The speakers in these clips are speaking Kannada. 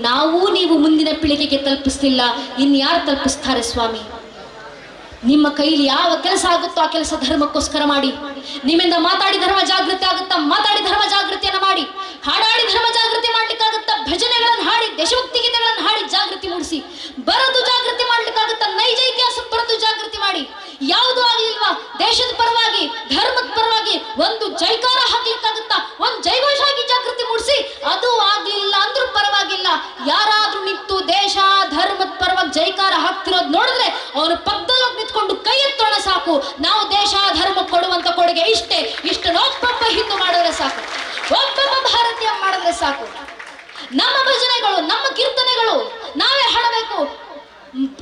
ನಾವು ನೀವು ಮುಂದಿನ ಪೀಳಿಗೆಗೆ ತಲುಪಿಸ್ತಿಲ್ಲ ಇನ್ಯಾರು ತಲುಪಿಸ್ತಾರೆ ಸ್ವಾಮಿ? ನಿಮ್ಮ ಕೈಲಿ ಯಾವ ಕೆಲಸ ಆಗುತ್ತೋ ಆ ಕೆಲಸ ಧರ್ಮಕ್ಕೋಸ್ಕರ ಮಾಡಿ. ನಿಮ್ಮಿಂದ ಮಾತಾಡಿ ಧರ್ಮ ಜಾಗೃತಿ ಆಗುತ್ತಾ ಮಾತಾಡಿ ಧರ್ಮ ಜಾಗೃತಿಯನ್ನು ಮಾಡಿ. ಹಾಡಾಡಿ ಧರ್ಮ ಜಾಗೃತಿ ಮಾಡ್ಲಿಕ್ಕಾಗುತ್ತಾ ಭಜನೆಗಳನ್ನು ಹಾಡಿ ದೇಶಭಕ್ತಿ ಗೀತೆಗಳನ್ನು ಹಾಡಿ ಜಾಗೃತಿ ಮೂಡಿಸಿ. ಬರದು ಜಾಗೃತಿ ಮಾಡ್ಲಿಕ್ಕಾಗುತ್ತಾ ನೈಜ ಇತಿಹಾಸ ಬರದು ಜಾಗೃತಿ ಮಾಡಿ. ಯಾವುದು ಆಗಲಿಲ್ವಾ? ದೇಶದ ಪರವಾಗಿ, ಧರ್ಮದ ಪರವಾಗಿ ಒಂದು ಜೈಕಾರ ಹಾಕ್ಲಿಕ್ಕಾಗುತ್ತಾ ಒಂದು ಜೈಘೋಷ ಆಗಿ ಜಾಗೃತಿ ಮೂಡಿಸಿ. ಅದು ಆಗ್ಲಿಲ್ಲ ಅಂದ್ರೂ ಪರವಾಗಿಲ್ಲ. ಯಾರಾದ್ರೂ ನಿಂತು ದೇಶ, ಧರ್ಮದ ಪರವಾಗಿ ಜೈಕಾರ ಹಾಕ್ತಿರೋದು ನೋಡಿದ್ರೆ ಅವನು ಪಕ್ಕದಲ್ಲಿ ನಿಂತ್ಕೊಂಡು ಕೈ ಎತ್ತೋಣ ಸಾಕು. ನಾವು ದೇಶ, ಧರ್ಮ ಕೊಡುವಂತ ಕೊಡುಗೆ ಇಷ್ಟೇ. ಇಷ್ಟನ್ನೊಬ್ಬೊಬ್ಬ ಹಿಂದೂ ಮಾಡಿದ್ರೆ ಸಾಕು. ಒಬ್ಬೊಬ್ಬ ಭಾರತೀಯ ಮಾಡಿದ್ರೆ ಸಾಕು. ನಮ್ಮ ಭಜನೆಗಳು, ನಮ್ಮ ಕೀರ್ತನೆಗಳು ನಾವೇ ಹಾಡಬೇಕು.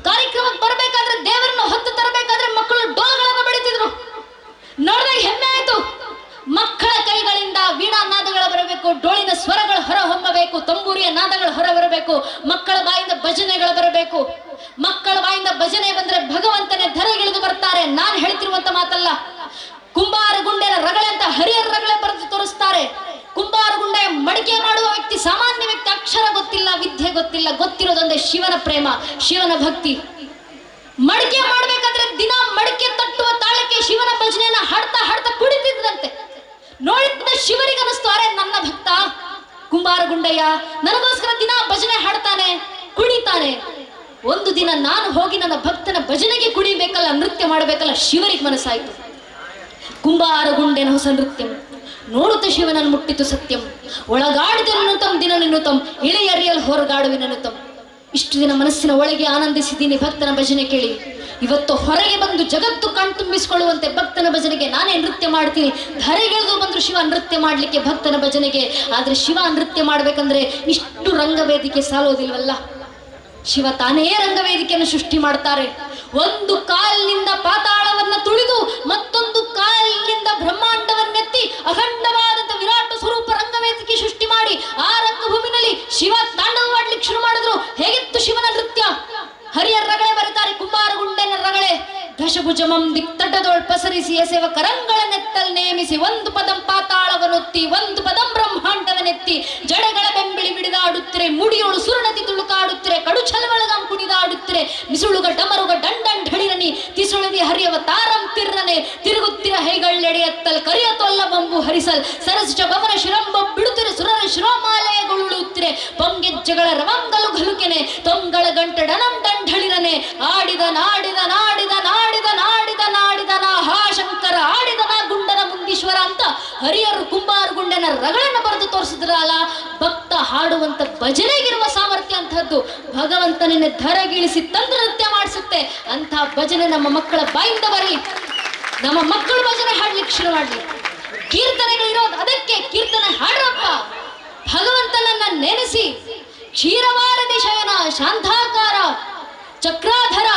ಕಾರ್ಯಕ್ರಮಕ್ಕೆ ಬರಬೇಕಾದ್ರೆ ದೇವರನ್ನು ಹೊತ್ತು ತರಬೇಕಾದ್ರೆ ಮಕ್ಕಳು ಡೋಲ್ಗಳನ್ನು ಬಡಿತಿದ್ರು. ನೋಡಿದ್ರೆ ಹೆಮ್ಮೆ ಆಯ್ತು. ಮಕ್ಕಳ ಕೈಗಳಿಂದ ವೀಣಾ ನಾದಗಳು ಬರಬೇಕು, ಡೋಳಿನ ಸ್ವರಗಳು ಹೊರ ಹೊಮ್ಮಬೇಕು, ತಂಬೂರಿಯ ನಾದಗಳು ಹೊರ ಬರಬೇಕು, ಮಕ್ಕಳ ಬಾಯಿಂದ ಭಜನೆಗಳು ಬರಬೇಕು. ಮಕ್ಕಳ ಬಾಯಿಂದ ಭಜನೆ ಬಂದ್ರೆ ನಾನು ಹೇಳ್ತಿರುವಂತ ಮಾತಲ್ಲ, ಕುಂಬಾರ ಗುಂಡೆಯ ರಗಳೆ ಅಂತ ಹರಿಯರ ರಗಳೆ ಬರೆದು ತೋರಿಸ್ತಾರೆ. ಕುಂಬಾರ ಗುಂಡೆ ಮಡಿಕೆ ಮಾಡುವ ವ್ಯಕ್ತಿ, ಸಾಮಾನ್ಯ ವ್ಯಕ್ತಿ, ಅಕ್ಷರ ಗೊತ್ತಿಲ್ಲ, ವಿದ್ಯೆ ಗೊತ್ತಿಲ್ಲ, ಗೊತ್ತಿರೋದೊಂದೇ ಶಿವನ ಪ್ರೇಮ, ಶಿವನ ಭಕ್ತಿ. ಮಡಿಕೆ ಮಾಡ್ಬೇಕಾದ್ರೆ ದಿನ ಮಡಿಕೆ ತಟ್ಟುವ ತಾಳಕ್ಕೆ ಶಿವನ ಭಜನೆಯನ್ನ ಹಾಡ್ತಾ ಹಾಡ್ತಾ ಕುಡಿತಿದ್ರಂತೆ. ನೋಡಿದ ಶಿವರಿಗೆ ಅನಿಸ್ತು ಅರೆ, ನನ್ನ ಭಕ್ತ, ಕುಂಬಾರ ಗುಂಡಯ್ಯ ನನಗೋಸ್ಕರ ದಿನ ಭಜನೆ ಹಾಡ್ತಾನೆ, ಕುಣಿತಾನೆ ಒಂದು ದಿನ ನಾನು ಹೋಗಿ ನನ್ನ ಭಕ್ತನ ಭಜನೆಗೆ ಕುಣಿಬೇಕಲ್ಲ ನೃತ್ಯ ಮಾಡಬೇಕಲ್ಲ, ಶಿವರಿಗೆ ಮನಸ್ಸಾಯಿತು. ಕುಂಬಾರ ಗುಂಡೆನ ಹೊಸ ನೃತ್ಯ, ನೋಡುತ್ತ ಶಿವನನ್ನು ಮುಟ್ಟಿತು ಸತ್ಯಂ. ಒಳಗಾಡಿದೆನ್ನುತಂ ದಿನ ತಮ್ ಇಳೆಯರಿಯಲ್ ತಮ್ಮ ಇಷ್ಟು ದಿನ ಮನಸ್ಸಿನ ಒಳಗೆ ಆನಂದಿಸಿದ್ದೀನಿ ಭಕ್ತನ ಭಜನೆ ಕೇಳಿ. ಇವತ್ತು ಹೊರಗೆ ಬಂದು ಜಗತ್ತು ಕಣ್ತುಂಬಿಸಿಕೊಳ್ಳುವಂತೆ ಭಕ್ತನ ಭಜನೆಗೆ ನಾನೇ ನೃತ್ಯ ಮಾಡ್ತೀನಿ. ಧರೆಗೆಳೆದು ಬಂದರು ಶಿವ ನೃತ್ಯ ಮಾಡಲಿಕ್ಕೆ ಭಕ್ತನ ಭಜನೆಗೆ. ಆದರೆ ಶಿವ ನೃತ್ಯ ಮಾಡಬೇಕಂದ್ರೆ ಇಷ್ಟು ರಂಗವೇದಿಕೆ ಸಾಲೋದಿಲ್ವಲ್ಲ? ಶಿವ ತಾನೇ ರಂಗವೇದಿಕೆಯನ್ನು ಸೃಷ್ಟಿ ಮಾಡ್ತಾರೆ. ಒಂದು ಕಾಲಿನಿಂದ ಪಾತಾಳವನ್ನ ತುಳಿದು ಮತ್ತೊಂದು ಕಾಲಿನಿಂದ ಬ್ರಹ್ಮಾಂಡವನ್ನೆತ್ತಿ ಅಖಂಡವಾದಂತ ವಿರಾಟ ಸ್ವರೂಪ ರಂಗವೇದಿಕೆ ಸೃಷ್ಟಿ ಮಾಡಿ ಆ ರಂಗಭೂಮಿನಲ್ಲಿ ಶಿವ ತಾಂಡವವಾಡ್ಲಿಕ್ಕೆ ಶುರು ಮಾಡಿದ್ರು. ಹೇಗಿತ್ತು ಶಿವನ ನೃತ್ಯ? ಹರಿಯರ ರಗಳೆ ಕುಮಾರ ಗುಂಡೆನ ರಗಳೆ. ದಶಭುಜಮಂ ದಿಕ್ತಡ್ಡದೊಳ್ ಪಸರಿಸಿ ಎಸೆವ ಕರಂಗಳನ್ನೆತ್ತಲ್ ನೇಮಿಸಿ ಒಂದು ಪದಂ ಪಾತಾಳವನೊತ್ತಿ, ಒಂದು ಪದಂ ಬ್ರಹ್ಮಾಂಡವನೆತ್ತಿ. ಜಡೆಗಳ ಬೆಂಬಿಳಿ ಬಿಡಿದಾಡುತ್ತಿರೆ, ಮುಡಿಯೋಳು ಸುರಣತಿ ತುಳುಕಾಡುತ್ತಿರೆ ಕಡು ಛಲವಳಗಂ ಕುಣಿದಾಡುತ್ತಿರೆ, ಮಿಸುಳುಗ ಡಮರುಗ ದಂಡನ್ ಢಳಿರನಿ ತಿಸುಳದಿ ಹರಿಯವ ತಾರಂ ತಿರ್ರನೆ, ತಿರುಗುತ್ತಿರ ಕರಿಯ ತೊಲ್ಲ ಬಂಬು ಹರಿಸಲ್. ಸರಸಿಜ ಭವನ ಶಿರಂಬ ಬಿಡುತ್ತಿರ ಸುರರ ಶಿರೋಮಾಲಯಗೊಳ್ಳುತ್ತಿರೆ ಪೊಂಗೆಜ್ಜಗಳ ರವಂಗಲು ಘಲುಕೆನೆ, ತೊಂಗಳ ಗಂಟಡನಂ ದಂಢಳಿರನೆ. ಆಡಿದ ನಾಡಿದ ನಾಡಿದ ನಾಡಿದ ನಾಡಿದ ನಾಡಿದ ನಾ ಹಾ ಶಂಕರ ಆಡಿದ ನಾ ಗುಂಡನ ಮುಂದೀಶ್ವರ ಅಂತ ಹರಿಯರು ಕುಂಬಾರ ಗುಂಡನ ರಗಳನ್ನ ಬರೆದು ತೋರಿಸಿದ್ರಲ್ಲ, ಭಕ್ತ ಹಾಡುವಂತ ಭಜನೆಗಿರುವ ಸಾಮರ್ಥ್ಯ ಅಂತಹದ್ದು ಭಗವಂತನನ್ನ ಧರಗಿಳಿಸಿ ತಂತ್ರ ನೃತ್ಯ ಮಾಡಿಸುತ್ತೆ. ಅಂತ ಭಜನೆ ನಮ್ಮ ಮಕ್ಕಳ ಬಾಯಿಂದ ಬರಲಿ. ನಮ್ಮ ಮಕ್ಕಳು ಭಜನೆ ಹಾಡ್ಲಿಕ್ಕೆ ಶುರು ಮಾಡ್ಲಿ. ಕೀರ್ತನೆಗಳಿರೋದು ಅದಕ್ಕೆ, ಕೀರ್ತನೆ ಹಾಡ್ರಪ್ಪ. ಭಗವಂತನನ್ನ ನೆನೆಸಿ, ಕ್ಷೀರವಾರದಿ ಶಯನ, ಶಾಂತಾಕಾರ, ಚಕ್ರಾಧರ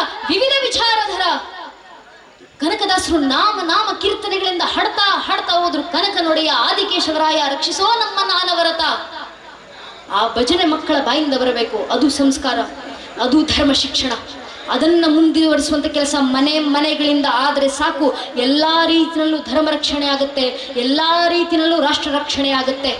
ಕನಕದಾಸರು ನಾಮ ನಾಮ ಕೀರ್ತನೆಗಳಿಂದ ಹಾಡ್ತಾ ಹಾಡ್ತಾ ಹೋದ್ರು. ಕನಕ ನೋಡೆಯ ಆದಿಕೇಶವರಾಯ ರಕ್ಷಿಸೋ ನಮ್ಮ ನಾನವರತ. ಆ ಭಜನೆ ಮಕ್ಕಳ ಬಾಯಿಂದ ಬರಬೇಕು. ಅದು ಸಂಸ್ಕಾರ, ಅದು ಧರ್ಮ ಶಿಕ್ಷಣ. ಅದನ್ನ ಮುಂದುವರಿಸುವಂತ ಕೆಲಸ ಮನೆ ಮನೆಗಳಿಂದ ಆದರೆ ಸಾಕು. ಎಲ್ಲಾ ರೀತಿಯಲ್ಲೂ ಧರ್ಮ ರಕ್ಷಣೆ ಆಗುತ್ತೆ. ಎಲ್ಲಾ ರೀತಿಯಲ್ಲೂ ರಾಷ್ಟ್ರ ರಕ್ಷಣೆ ಆಗುತ್ತೆ.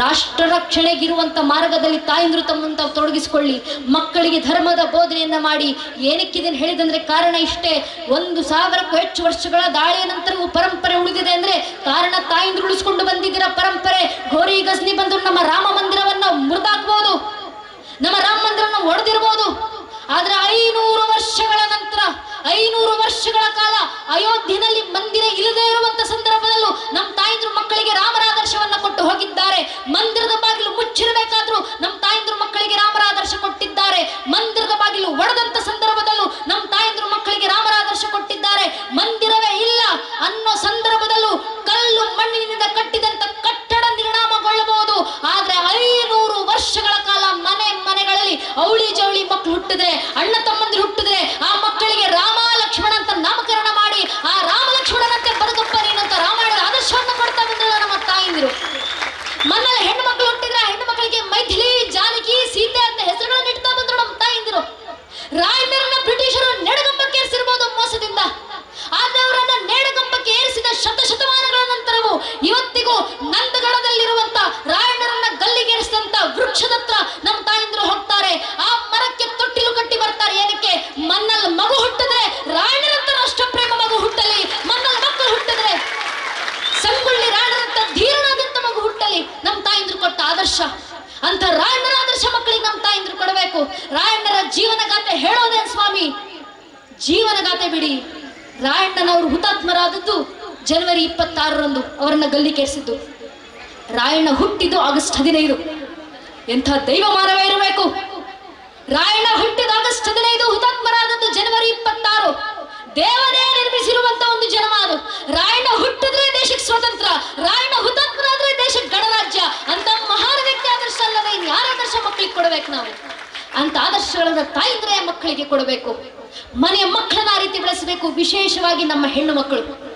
ರಾಷ್ಟ್ರ ರಕ್ಷಣೆಗಿರುವಂಥ ಮಾರ್ಗದಲ್ಲಿ ತಾಯಂದ್ರು ತಮ್ಮಂತ ತೊಡಗಿಸಿಕೊಳ್ಳಿ, ಮಕ್ಕಳಿಗೆ ಧರ್ಮದ ಬೋಧನೆಯನ್ನ ಮಾಡಿ. ಏನಕ್ಕಿದನ್ನು ಹೇಳಿದಂದ್ರೆ ಕಾರಣ ಇಷ್ಟೇ, ಒಂದು ಸಾವಿರಕ್ಕೂ ಹೆಚ್ಚು ವರ್ಷಗಳ ದಾಳಿಯ ನಂತರವೂ ಪರಂಪರೆ ಉಳಿದಿದೆ ಅಂದ್ರೆ ಕಾರಣ ತಾಯಂದ್ರು ಉಳಿಸ್ಕೊಂಡು ಬಂದಿದ್ದೀರ ಪರಂಪರೆ. ಘೋರಿ ಗಜ್ನಿ ಬಂದು ನಮ್ಮ ರಾಮ ಮಂದಿರವನ್ನ ಮುರಿದಾಕ್ಬೋದು, ನಮ್ಮ ರಾಮ ಮಂದಿರವನ್ನು ಒಡೆದಿರ್ಬೋದು. ಆದ್ರೆ ಐನೂರು ವರ್ಷಗಳ ನಂತರ ಐನೂರು ವರ್ಷಗಳ ಕಾಲ ಅಯೋಧ್ಯೆಯಲ್ಲಿ ಮಂದಿರ ಇಲ್ಲದೆ ಇರುವಂತ ಸಂದರ್ಭದಲ್ಲೂ ನಮ್ಮ ತಾಯಂದ್ರು ಮಕ್ಕಳಿಗೆ ರಾಮರ ಆದರ್ಶವನ್ನ ಕೊಟ್ಟು ಹೋಗಿದ್ದಾರೆ. ಮಂದಿರದ ಬಾಗಿಲು ಮುಚ್ಚಿರಬೇಕಾದ್ರೂ ನಮ್ಮ ತಾಯಂದ್ರು ಮಕ್ಕಳಿಗೆ ರಾಮರ ಆದರ್ಶ ಕೊಟ್ಟಿದ್ದಾರೆ. ಮಂದಿರದ ಬಾಗಿಲು ಒಡೆದಂತ ಸಂದರ್ಭದಲ್ಲೂ ನಮ್ಮ ತಾಯಂದ್ರು ಮಕ್ಕಳಿಗೆ ರಾಮರ ಆದರ್ಶ ಕೊಟ್ಟಿದ್ದಾರೆ. ಮಂದಿರವೇ ಇಲ್ಲ ಅನ್ನೋ ಸಂದರ್ಭದಲ್ಲೂ ಕಲ್ಲು ಮಣ್ಣಿನಿಂದ ಕಟ್ಟಿದಂತ ಕಟ್ಟಡ ನಿರ್ಣಾಮಗೊಳ್ಳಬಹುದು ಆದ್ರೆ ಐನೂರು ವರ್ಷಗಳ ಕಾಲ ಅವಳಿ ಜವಳಿ ಮಕ್ಕಳು ಹುಟ್ಟಿದ್ರೆ, ಅಣ್ಣ ತಮ್ಮಂದಿರು ಹುಟ್ಟಿದ್ರೆ, ಆ ಮಕ್ಕಳಿಗೆ ರಾಮ ಲಕ್ಷ್ಮಣ ಅಂತ ನಾಮಕರಣ ಮಾಡಿ, ಆ ರಾಮ ಲಕ್ಷ್ಮಣನಂತೆ ಬದುಕಪ್ಪ ನೀನಂತ ರಾಮಾಯಣದ ಆದರ್ಶವನ್ನು ಕೊಡ್ತಾ ಬಂದಿಲ್ಲ ನಮ್ಮ ತಾಯಿಂದಿರು. ಮನೇಲಿ ಹೆಣ್ಣು ಮಕ್ಕಳು ಹುಟ್ಟಿದ್ರೆ, ಆ ಹೆಣ್ಣು ಮಕ್ಕಳಿಗೆ ಮೈಥಿಲಿ, ಜಾನಕಿ, ಸೀತೆ ಅಂತ ಹೆಸರುಗಳನ್ನು ಇಡ್ತಾ ಬಂದ್ರು ನಮ್ಮ ತಾಯಿಂದಿರು. ರಾಯಣ್ಣರನ್ನ ಬ್ರಿಟಿಷರು ನೆಡಗಂಬಕ್ಕೆ ಏರಿಸಿರ್ಬೋದು ಮೋಸದಿಂದ. ಆದ್ರೆ ಅವರನ್ನ ನೇಡಗಂಬಕ್ಕೆ ಏರಿಸಿದ ಶತಶತಮಾನಗಳ ನಂತರವೂ ಇವತ್ತಿಗೂ ನಂದಗಡದಲ್ಲಿರುವಂತ ರಾಯಣ್ಣರನ್ನ ಗಲ್ಲಿಗೇರಿಸಿದಂತ ವೃಕ್ಷದತ್ರ ನಮ್ಮ ತಾಯಂದಿರು ಆದರ್ಶ ಮಕ್ಕಳಿಗೆ ನಮ್ಮ ತಾಯಿಂದ್ರು ಕೊಡಬೇಕು ರಾಯಣ್ಣರ ಜೀವನ ಗಾಥೆ ಹೇಳೋದೇನ್ ಸ್ವಾಮಿ ಗಾತೆ ಬಿಡಿ. ರಾಯಣ್ಣನವರು ಹುತಾತ್ಮರಾದದ್ದು ಜನವರಿ ಇಪ್ಪತ್ತಾರರಂದು ಅವರನ್ನ ಗಲ್ಲಿಗೇರಿಸಿದ್ದು. ರಾಯಣ್ಣ ಹುಟ್ಟಿದ್ದು ಆಗಸ್ಟ್ ಹದಿನೈದು. ಎಂಥ ದೈವ ಮಾನವೇ ಇರಬೇಕು. ರಾಯಣ್ಣ ಹುಟ್ಟಿದ ಆಗಸ್ಟ್ ಹದಿನೈದು, ಹುತಾತ್ಮರಾದದ್ದು ಜನವರಿ ಇಪ್ಪತ್ತಾರು. ದೇವರೇ ನಿರ್ಮಿಸಿರುವಂತ ಒಂದು ಜನ್ಮ ಅದು ರಾಯಣ್ಣ ಹುಟ್ಟಿದ್ರೆ ದೇಶಕ್ಕೆ ಸ್ವತಂತ್ರ ರಾಯಣ್ಣ ಹುತಾತ್ಮರಾದ್ರೆ ದೇಶಕ್ಕೆ ಗಣರಾಜ್ಯ. ಅಂತ ಮಹಾನ್ ವ್ಯಕ್ತಿ ಆದರ್ಶ ಅಲ್ಲದೆ ಇನ್ ಯಾರ ಆದರ್ಶ ಮಕ್ಕಳಿಗೆ ಕೊಡಬೇಕು ನಾವು. ಅಂತ ಆದರ್ಶಗಳನ್ನು ತಾಯಿಂದ್ರೆ ಮಕ್ಕಳಿಗೆ ಕೊಡಬೇಕು. ಮನೆಯ ಮಕ್ಕಳನ್ನ ಆ ರೀತಿ ಬೆಳೆಸಬೇಕು. ವಿಶೇಷವಾಗಿ ನಮ್ಮ ಹೆಣ್ಣು ಮಕ್ಕಳು.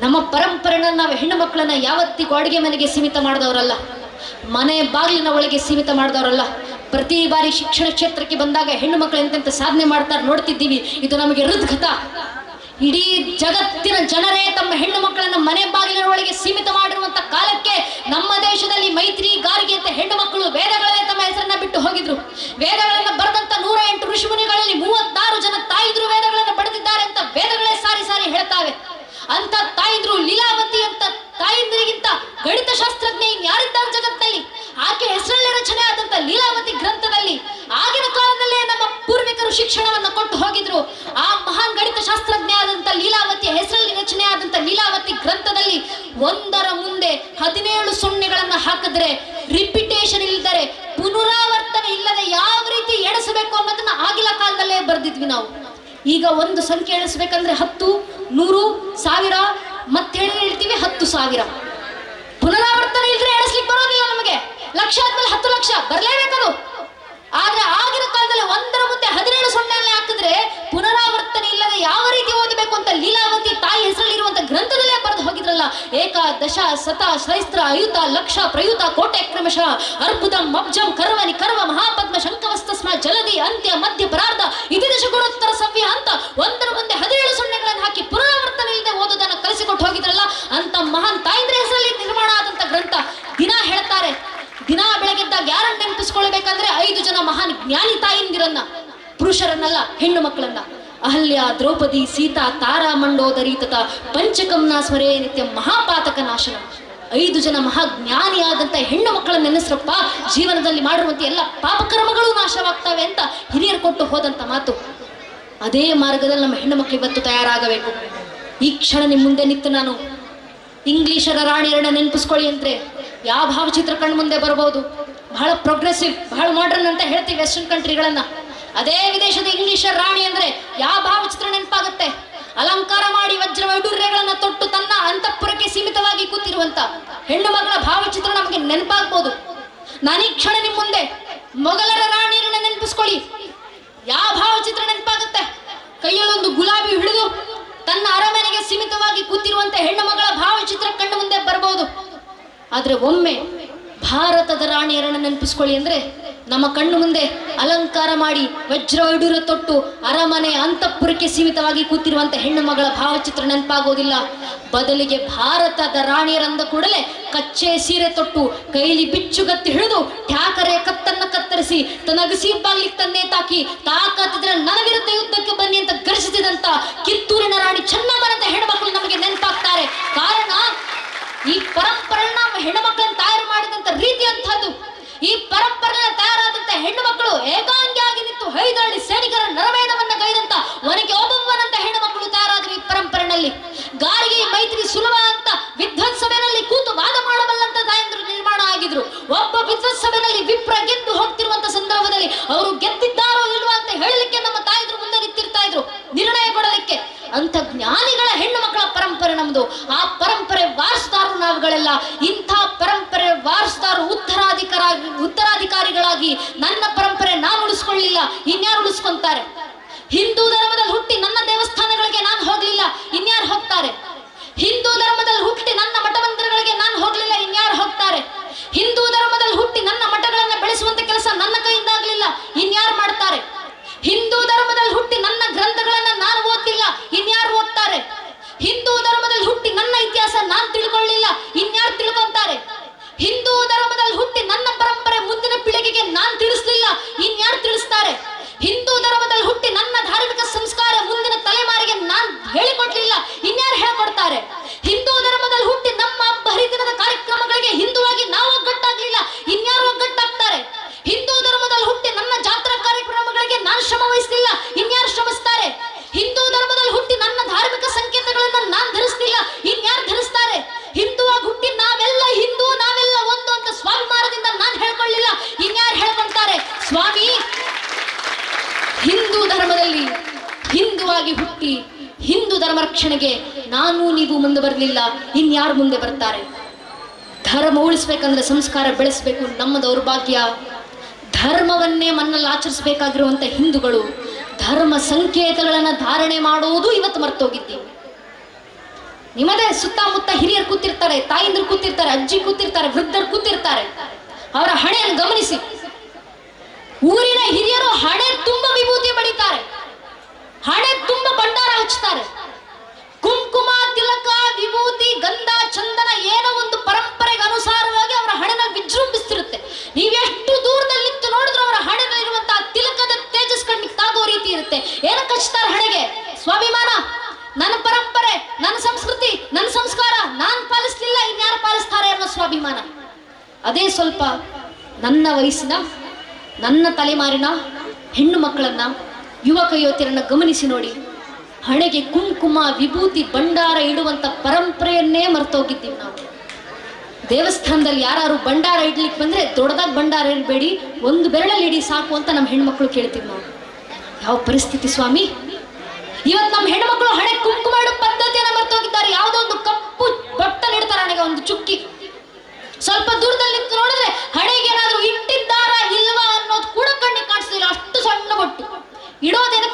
ನಮ್ಮ ಪರಂಪರೆನ ನಾವು ಹೆಣ್ಣು ಮಕ್ಕಳನ್ನ ಯಾವತ್ತಿಗೂ ಅಡುಗೆ ಮನೆಗೆ ಸೀಮಿತ ಮಾಡಿದವರಲ್ಲ. ಮನೆ ಬಾಗಿಲಿನ ಒಳಗೆ ಸೀಮಿತ ಮಾಡಿದವರಲ್ಲ. ಪ್ರತಿ ಬಾರಿ ಶಿಕ್ಷಣ ಕ್ಷೇತ್ರಕ್ಕೆ ಬಂದಾಗ ಹೆಣ್ಣು ಮಕ್ಕಳು ಎಂತೆಂತ ಸಾಧನೆ ಮಾಡ್ತಾರೆ ನೋಡ್ತಿದ್ದೀವಿ. ಇದು ನಮಗೆ ಹೃದ್ಗತ ಇಡೀ ಜಗತ್ತಿನ ಜನರೇ ತಮ್ಮ ಹೆಣ್ಣು ಮಕ್ಕಳನ್ನು ಮನೆ ಬಾಗಿಲಿನ ಸೀಮಿತ ಮಾಡಿರುವಂತ ಕಾಲಕ್ಕೆ ನಮ್ಮ ದೇಶದಲ್ಲಿ ಮೈತ್ರಿ ಗಾರಿಗೆ ಅಂತ ಹೆಣ್ಣು ಮಕ್ಕಳು ವೇದಗಳೇ ತಮ್ಮ ಹೆಸರನ್ನ ಬಿಟ್ಟು ಹೋಗಿದ್ರು. ವೇದಗಳನ್ನ ಬರೆದಂತ ನೂರ ಎಂಟು ಋಷಿಮುನಿಗಳಲ್ಲಿ ಮೂವತ್ತಾರು ಜನ ತಾಯಿದ್ರು ವೇದಗಳನ್ನು ಪಡೆದಿದ್ದಾರೆ ಅಂತ ವೇದಗಳೇ ಸಾರಿ ಸಾರಿ ಹೇಳ್ತಾವೆ. ಅಂತ ತಾಯಿದ್ರು ಲೀಲಾವತಿ ಅಂತ ತಾಯಿಂದ್ರಿಗಿಂತ ಗಣಿತ ಶಾಸ್ತ್ರಜ್ಞ ಯಾರಿದ್ದಾರೆ ಜಗತ್ತಲ್ಲಿ ಆಕೆ ಹೆಸರಲ್ಲೇ ರಚನೆ ಆದಂತ ಲೀಲಾವತಿ ಗ್ರಂಥದಲ್ಲಿ ಆಗಿನ ಕಾಲದಲ್ಲೇ ನಮ್ಮ ಪೂರ್ವಿಕರು ಶಿಕ್ಷಣವನ್ನು ಕೊಟ್ಟು ಹೋಗಿದ್ರು ಆ ಮಹಾನ್ ಗಣಿತ ಶಾಸ್ತ್ರಜ್ಞ ಆದಂತ ಲೀಲಾವತಿ ಹೆಸರಲ್ಲಿ ರಚನೆ ಆದಂತ ಲೀಲಾವತಿ ಗ್ರಂಥದಲ್ಲಿ ಒಂದರ ಮುಂದೆ ಹದಿನೇಳು ಸೊನ್ನೆಗಳನ್ನ ಹಾಕಿದ್ರೆ ರಿಪಿಟೇಷನ್ ಇಲ್ಲದರೆ ಪುನರಾವರ್ತನೆ ಇಲ್ಲದೆ ಯಾವ ರೀತಿ ಎಣಿಸಬೇಕು ಅನ್ನೋದನ್ನ ಆಗಿಲ ಕಾಲದಲ್ಲೇ ಬರೆದಿದ್ವಿ ನಾವು. ಈಗ ಒಂದು ಸಂಖ್ಯೆ ಎಣಿಸ್ಬೇಕಂದ್ರೆ ಹತ್ತು, ನೂರು, ಸಾವಿರ ಮತ್ತೆ ಹೇಳ್ತೀವಿ ಹತ್ತು ಸಾವಿರ. ಪುನರಾವರ್ತನೆ ಇಲ್ದ್ರೆ ಎಣಿಸ್ಲಿಕ್ಕೆ ಬರೋದಿಲ್ಲ ನಮಗೆ. ಲಕ್ಷ ಆದ್ಮೇಲೆ ಹತ್ತು ಲಕ್ಷ, ಬರಲೇಬೇಕದು. ಆದ್ರೆ ಆಗಿನ ಕಾಲದಲ್ಲಿ ಒಂದರ ಮುಂದೆ ಹದಿನೇಳು ಸೊನ್ನೆ ಹಾಕಿದ್ರೆ ಪುನರಾವರ್ತನೆ ಇಲ್ಲದೆ ಯಾವ ರೀತಿ ಓದಬೇಕು ಅಂತ ಲೀಲಾವತಿ ತಾಯಿ ಹೆಸರಲ್ಲಿರುವಂತ ಗ್ರಂಥದಲ್ಲೇ ಬರೆದು ಹೋಗಿದ್ರಲ್ಲ ಏಕ ದಶ ಸತ ಸಹಸ್ರ ಅಯುತ ಲಕ್ಷ ಪ್ರಯುತ ಕೋಟೆ ಕ್ರಮಶ ಅರ್ಬುದಂ, ಮಬ್ಜಂ ಕರ್ವನಿ ಕರ್ವ ಮಹಾಪದ್ಮ, ಶಂಕವಸ್ತಸ್ಮ, ಜಲದಿ, ಅಂತ್ಯ, ಮಧ್ಯ, ಪರಾರ್ಧ ಇತಿ ದಶ ಗುಣೋತ್ತರ ಸವ್ಯ ಅಂತ ಒಂದರ ಮುಂದೆ ಹದಿನೇಳು ಸೊನ್ನೆಗಳನ್ನು ಹಾಕಿ ಪುನರಾವರ್ತನೆ ಇಲ್ಲದೆ ಓದೋದನ್ನು ಕಲಿಸಿಕೊಟ್ಟು ಹೋಗಿದ್ರಲ್ಲ, ಅಂತ ಮಹಾನ್ ತಾಯಿಂದ್ರ ಹೆಸರಲ್ಲಿ ನಿರ್ಮಾಣ ಆದಂತ ಗ್ರಂಥ. ದಿನ ಹೇಳ್ತಾರೆ, ದಿನ ಬೆಳಗ್ಗೆದ್ದಾಗ ಯಾರನ್ನ ನೆನಪಿಸ್ಕೊಳ್ಬೇಕಂದ್ರೆ ಐದು ಜನ ಮಹಾನ್ ಜ್ಞಾನಿ ತಾಯಿಂದಿರನ್ನ, ಪುರುಷರನ್ನಲ್ಲ, ಹೆಣ್ಣು ಮಕ್ಕಳನ್ನ. ಅಹಲ್ಯ, ದ್ರೌಪದಿ, ಸೀತಾ, ತಾರಾ, ಮಂಡೋದರಿ ತಥ ಪಂಚಕಂನ ಸ್ವರೇ ನಿತ್ಯ ಮಹಾಪಾತಕ ನಾಶನ. ಐದು ಜನ ಮಹಾಜ್ಞಾನಿಯಾದಂಥ ಹೆಣ್ಣು ಮಕ್ಕಳ ನೆನೆಸ್ರಪ್ಪ, ಜೀವನದಲ್ಲಿ ಮಾಡಿರುವಂಥ ಎಲ್ಲ ಪಾಪಕರ್ಮಗಳು ನಾಶವಾಗ್ತವೆ ಅಂತ ಹಿರಿಯರು ಕೊಟ್ಟು ಹೋದಂಥ ಮಾತು. ಅದೇ ಮಾರ್ಗದಲ್ಲಿ ನಮ್ಮ ಹೆಣ್ಣು ಮಕ್ಕಳು ಇವತ್ತು ತಯಾರಾಗಬೇಕು. ಈ ಕ್ಷಣ ನಿಮ್ಮ ಮುಂದೆ ನಿಂತು ನಾನು ಇಂಗ್ಲಿಷರ ರಾಣಿಯರನ್ನ ನೆನಪಿಸ್ಕೊಳ್ಳಿ ಅಂದ್ರೆ ಯಾವ ಭಾವಚಿತ್ರ ಕಣ್ಮುಂದೆ ಬರಬಹುದು? ಬಹಳ ಪ್ರೋಗ್ರೆಸಿವ್ ಬಹಳ ಮಾಡರ್ನ್ ಅಂತ ಹೇಳ್ತೀವಿ ವೆಸ್ಟರ್ನ್ ಕಂಟ್ರಿಗಳನ್ನ ಅದೇ ವಿದೇಶದ ಇಂಗ್ಲಿಷರ ರಾಣಿ ಅಂದ್ರೆ ಯಾವ ಭಾವಚಿತ್ರ ನೆನಪಾಗುತ್ತೆ? ಅಲಂಕಾರ ಮಾಡಿ ವಜ್ರ ವೈಡೂರ್ಯಗಳನ್ನ ತೊಟ್ಟು ತನ್ನ ಅಂತಃಪುರಕ್ಕೆ ಸೀಮಿತವಾಗಿ ಕೂತಿರುವಂತ ಹೆಣ್ಣು ಮಗಳ ಭಾವಚಿತ್ರ ನಮಗೆ ನೆನಪಾಗ್ಬೋದು. ನಾನೀ ಕ್ಷಣ ನಿಮ್ಮ ಮುಂದೆ ಮೊಘಲರ ರಾಣಿಯರನ್ನ ನೆನಪಿಸ್ಕೊಳ್ಳಿ. ಯಾವ ಭಾವಚಿತ್ರ ನೆನಪಾಗುತ್ತೆ? ಕೈಯಲ್ಲೊಂದು ಗುಲಾಬಿ ಹಿಡಿದು ತನ್ನ ಅರಮನೆಗೆ ಸೀಮಿತವಾಗಿ ಕೂತಿರುವಂತ ಹೆಣ್ಣು ಮಗಳ ಭಾವಚಿತ್ರ ಕಣ್ಣು ಮುಂದೆ ಬರಬಹುದು ಆದ್ರೆ ಒಮ್ಮೆ ಭಾರತದ ರಾಣಿಯರನ್ನ ನೆನಪಿಸ್ಕೊಳ್ಳಿ ಅಂದ್ರೆ ನಮ್ಮ ಕಣ್ಣು ಮುಂದೆ ಅಲಂಕಾರ ಮಾಡಿ ವಜ್ರ ವೈಡೂರ ತೊಟ್ಟು ಅರಮನೆ ಅಂತಃಪುರಕ್ಕೆ ಸೀಮಿತವಾಗಿ ಕೂತಿರುವಂತ ಹೆಣ್ಣು ಮಗಳ ಭಾವಚಿತ್ರ ನೆನಪಾಗೋದಿಲ್ಲ. ಬದಲಿಗೆ ಭಾರತದ ರಾಣಿಯರಂದ ಕೂಡಲೇ ಕಚ್ಚೆ ಸೀರೆ ತೊಟ್ಟು ಕೈಲಿ ಬಿಚ್ಚುಗತ್ತಿ ಹಿಡಿದು ಠ್ಯಾಕರೆ ಕತ್ತನ್ನ ಕತ್ತರಿಸಿ ತನಗಸಿ ಬಾಗ್ಲಿಗೆ ತನ್ನೇ ತಾಕಿ ತಾಕತ್ತಿದ್ರೆ ನನ್ನ ಯುದ್ಧಕ್ಕೆ ಬನ್ನಿ ಅಂತ ಗರ್ಜಿಸಿದಂತ ಕಿತ್ತೂರಿನ ರಾಣಿ ಚೆನ್ನಮ್ಮನಂತ ಹೆಣ್ಮಕ್ಳು ನಮಗೆ ನೆನಪಾಗ್ತಾರೆ. ಕಾರಣ ಈ ಪರಂಪರೆ ನಮ್ಮ ಹೆಣ್ಣು ತಯಾರು ಮಾಡಿದಂತ ರೀತಿ ಅಂತದ್ದು ಈ ಪರಂಪರೆಯ ತಯಾರಾದಂತ ಹೆಣ್ಣು ಮಕ್ಕಳು ಏಕಾಂಗಿಯಾಗಿ ನಿಂತು ಹೈದಳ್ಳಿ ಸೈನಿಕರ ನರಮೇಧವನ್ನ ಗೈದಂತ ಒನಗೆ ಒಬ್ಬೊಬ್ಬನಂತ ಹೆಣ್ಣು ಮಕ್ಕಳು ತಯಾರಾದ್ರು ಈ ಪರಂಪರೆನಲ್ಲಿ ಗಾರಿಗೆ ಮೈತ್ರಿ ಸುಲಭ ಅಂತ ವಿಧ್ವಂಸಭೆಯಲ್ಲಿ ಕೂತು ವಾದ ಮಾಡಬಲ್ಲಂತ ತಾಯಂದ್ರು ನಿರ್ಮಾಣ ಆಗಿದ್ರು. ಒಬ್ಬ ವಿಧ್ವಂಸಭೆಯಲ್ಲಿ ವಿಪ್ರ ಗೆದ್ದು ಹೋಗ್ತಿರುವಂತ ಸಂದರ್ಭದಲ್ಲಿ ಅವರು ಗೆದ್ದಿದ್ದಾರೋ ಇಲ್ವಾ ಅಂತ ಹೇಳಲಿಕ್ಕೆ ನಮ್ಮ ತಾಯಿದ್ರು ಮುಂದೆ ನಿಂತಿರ್ತಾ ಇದ್ರು. ನಿರ್ಣಯ ಕೊಡಲಿಕ್ಕೆ ಅಂತ ಜ್ಞಾನಿಗಳ ಹೆಣ್ಣು ಮಕ್ಕಳ ಪರಂಪರೆ ನಮ್ದು. ಆ ಪರಂಪರೆ ವಾರಸುದಾರರು ನಾವುಗಳೆಲ್ಲ ಇಂಥ ಪರಂಪರೆ ವಾರಸುದಾರರು ಉತ್ತರಾಧಿಕಾರಿ ಉತ್ತರಾಧಿಕಾರಿಗಳಾಗಿ ನನ್ನ ಪರಂಪರೆ ನಾನು ಉಳಿಸ್ಕೊಳ್ಳಿಲ್ಲ, ಇನ್ಯಾರು ಉಳಿಸ್ಕೊಂತಾರೆ? ಹಿಂದೂ ಧರ್ಮದಲ್ಲಿ ಹುಟ್ಟಿ ನನ್ನ ದೇವಸ್ಥಾನಗಳಿಗೆ ನಾನು ಹೋಗ್ಲಿಲ್ಲ, ಇನ್ಯಾರು ಹೋಗ್ತಾರೆ? ಹಿಂದೂ ಧರ್ಮದಲ್ಲಿ ಹುಟ್ಟಿ ನನ್ನ ಮಠಮಂದಿರಗಳಿಗೆ ನಾನು ಹೋಗ್ಲಿಲ್ಲ, ಇನ್ಯಾರು ಹೋಗ್ತಾರೆ? ಹಿಂದೂ ಧರ್ಮದಲ್ಲಿ ಹುಟ್ಟಿ ನನ್ನ ಮಠಗಳನ್ನ ಬೆಳೆಸುವಂತ ಕೆಲಸ ನನ್ನ ಕೈಯಿಂದ ಆಗ್ಲಿಲ್ಲ, ಇನ್ಯಾರು ಮಾಡ್ತಾರೆ? ಹಿಂದೂ ಧರ್ಮದಲ್ಲಿ ಹುಟ್ಟಿ ನನ್ನ ಗ್ರಂಥಗಳನ್ನ ನಾನು ಓದ್ತಿಲ್ಲ ಇನ್ಯಾರು ಓದ್ತಾರೆ? ಹಿಂದೂ ಧರ್ಮದಲ್ಲಿ ಹುಟ್ಟಿ ನನ್ನ ಇತಿಹಾಸ ನಾನು ತಿಳ್ಕೊಳ್ಳಿಲ್ಲ, ಇನ್ಯಾರು ತಿಳ್ಕೊಂತಾರೆ? ಹಿಂದೂ ಧರ್ಮದಲ್ಲಿ ಹುಟ್ಟಿ ನನ್ನ ಪರಂಪರೆ ಮುಂದಿನ ಪೀಳಿಗೆಗೆ ನಾನು ತಿಳಿಸ್ಲಿಲ್ಲ ಇನ್ಯಾರು ತಿಳಿಸ್ತಾರೆ? ಹಿಂದೂ ಧರ್ಮದಲ್ಲಿ ಹುಟ್ಟಿ ನನ್ನ ಧಾರ್ಮಿಕ ಸಂಸ್ಕಾರ ಮುಂದಿನ ತಲೆಮಾರಿಗೆ ನಾನು ಹೇಳಿಕೊಡ್ಲಿಲ್ಲ ಇನ್ಯಾರು ಹೇಳ್ಕೊಡ್ತಾರೆ? ಹಿಂದೂ ಧರ್ಮದಲ್ಲಿ ಹುಟ್ಟಿ ನಮ್ಮ ಹರಿದಿನದ ಕಾರ್ಯಕ್ರಮಗಳಿಗೆ ಹಿಂದೂವಾಗಿ ನಾವು ಒಗ್ಗಟ್ಟಾಗ್ಲಿಲ್ಲ ಇನ್ಯಾರು ಒಗ್ಗಟ್ಟಾಗ್ತಾರೆ ಹಿಂದೂ ಧರ್ಮದ ಶ್ರಮ ವಹಿಸ್ತಿಲ್ಲ ಇನ್ಯಾರು ಶ್ರಮಿಸ್ತಾರೆ ಹಿಂದೂ ಧರ್ಮದಲ್ಲಿ ಹುಟ್ಟಿ ನನ್ನ ಧಾರ್ಮಿಕ ಸಂಕೇತಗಳನ್ನ ನಾನ್ ಧರಿಸ್ತಿಲ್ಲ ಇನ್ಯಾರು ಧರಿಸ್ತಾರೆ ಹಿಂದುವಾಗಿ ಹುಟ್ಟಿ ನಾವೆಲ್ಲ ಹಿಂದೂ ನಾವೆಲ್ಲ ಒಂದು ಅಂತ ಸ್ವಾಭಿಮಾನದಿಂದ ನಾನ್ ಹೇಳ್ಕೊಳ್ಳಿಲ್ಲ ಇನ್ಯಾರು ಹೇಳ್ಕೊಂತಾರೆ ಸ್ವಾಮಿ ಹಿಂದೂ ಧರ್ಮದಲ್ಲಿ ಹಿಂದುವಾಗಿ ಹುಟ್ಟಿ ಹಿಂದೂ ಧರ್ಮ ರಕ್ಷಣೆಗೆ ನಾನು ನೀವು ಮುಂದೆ ಬರಲಿಲ್ಲ ಮುಂದೆ ಬರ್ತಾರೆ? ಧರ್ಮ ಉಳಿಸ್ಬೇಕಂದ್ರೆ ಸಂಸ್ಕಾರ ಬೆಳೆಸಬೇಕು, ನಮ್ಮ ದೌರ್ಭಾಗ್ಯ. ಧರ್ಮವನ್ನೇ ಮನ್ನಲ್ಲಿ ಆಚರಿಸಬೇಕಾಗಿರುವಂತ ಹಿಂದೂಗಳು, ಧರ್ಮ ಸಂಕೇತಗಳನ್ನು ಧಾರಣೆ ಮಾಡುವುದು ಇವತ್ತು ಮರ್ತೋಗಿದ್ದೀವಿ ನಿಮ್ಮದೇ ಸುತ್ತಮುತ್ತ ಹಿರಿಯರು ಕೂತಿರ್ತಾರೆ, ತಾಯಿಂದ್ರು ಕೂತಿರ್ತಾರೆ, ಅಜ್ಜಿ ಕೂತಿರ್ತಾರೆ, ವೃದ್ಧರು ಕೂತಿರ್ತಾರೆ. ಅವರ ಹಣೆಯನ್ನು ಗಮನಿಸಿ. ಊರಿನ ಹಿರಿಯರು ಹಣೆ ತುಂಬ ವಿಭೂತಿ ಬಡಿತಾರೆ. ಹಣೆ ತುಂಬ ಭಂಡಾರ ಹಚ್ಚುತ್ತಾರೆ ಕುಂಕುಮ, ತಿಲಕ ವಿಭೂತಿ, ಗಂಧ, ಚಂದನ ಏನೋ ಒಂದು ಪರಂಪರೆಗೆ ಅನುಸಾರವಾಗಿ ಅವರ ಹಣನ ವಿಜೃಂಭಿಸ್ತಿರುತ್ತೆ ನೀವೆಷ್ಟು ದೂರದಲ್ಲಿ ನಿಂತು ನೋಡಿದ್ರು ಅವರ ಹಣೆನಲ್ಲಿರುವಂತಹ ತಿಲಕದ ತೇಜಸ್ ಕಣ್ಣಿಗೆ ತಾಗೋ ರೀತಿ ಇರುತ್ತೆ. ಏನಕ್ಕೆ ಹಚ್ತಾರೆ ಹಣೆಗೆ? ಸ್ವಾಭಿಮಾನ? ನನ್ನ ಪರಂಪರೆ, ನನ್ನ ಸಂಸ್ಕೃತಿ, ನನ್ನ ಸಂಸ್ಕಾರ, ನಾನ್ ಪಾಲಿಸ್ಲಿಲ್ಲ ಇನ್ಯಾರು ಪಾಲಿಸ್ತಾರೆ ಅನ್ನೋ ಸ್ವಾಭಿಮಾನ? ಅದೇ ಸ್ವಲ್ಪ ನನ್ನ ವಯಸ್ಸಿನ, ನನ್ನ ತಲೆಮಾರಿನ ಹೆಣ್ಣು ಮಕ್ಕಳನ್ನ, ಯುವಕ, ಯುವತಿಯರನ್ನ ಗಮನಿಸಿ ನೋಡಿ. ಹಣೆಗೆ ಕುಂಕುಮ, ವಿಭೂತಿ, ಭಂಡಾರ ಇಡುವಂತ ಪರಂಪರೆಯನ್ನೇ ಮರ್ತೋಗಿದ್ದೀವಿ ನಾವು. ದೇವಸ್ಥಾನದಲ್ಲಿ ಯಾರು ಭಂಡಾರ ಇಡ್ಲಿಕ್ಕೆ ಬಂದ್ರೆ ದೊಡ್ಡದಾಗಿ ಭಂಡಾರ ಇರಬೇಡಿ ಒಂದು ಬೆರಳಲ್ಲಿ ಇಡಿ ಸಾಕು ಅಂತ ನಮ್ಮ ಹೆಣ್ಮಕ್ಳು ಕೇಳ್ತೀವಿ ನಾವು. ಯಾವ ಪರಿಸ್ಥಿತಿ ಸ್ವಾಮಿ? ಇವತ್ತು ನಮ್ಮ ಹೆಣ್ಮಕ್ಳು ಹಣೆ ಕುಂಕುಮ ಇಡೋ ಪದ್ಧತಿಯನ್ನ ಮರ್ತೋಗಿದ್ದಾರೆ. ಯಾವುದೋ ಒಂದು ಕಪ್ಪು ಬಟ್ಟ ನೀಡ್ತಾರೆ ಹಣೆಗೆ, ಒಂದು ಚುಕ್ಕಿ. ಸ್ವಲ್ಪ ದೂರದಲ್ಲಿ ನಿಂತು ನೋಡಿದ್ರೆ ಹಣೆಗೆ ಏನಾದ್ರೂ ಇಟ್ಟಿದ್ದಾರಾ ಇಲ್ವಾ ಅನ್ನೋದು ಕೂಡ ಕಣ್ಣಿಗೆ ಕಾಣಿಸ್ತಿಲ್ಲ. ಅಷ್ಟು ಸಣ್ಣ ಬೊಟ್ಟು.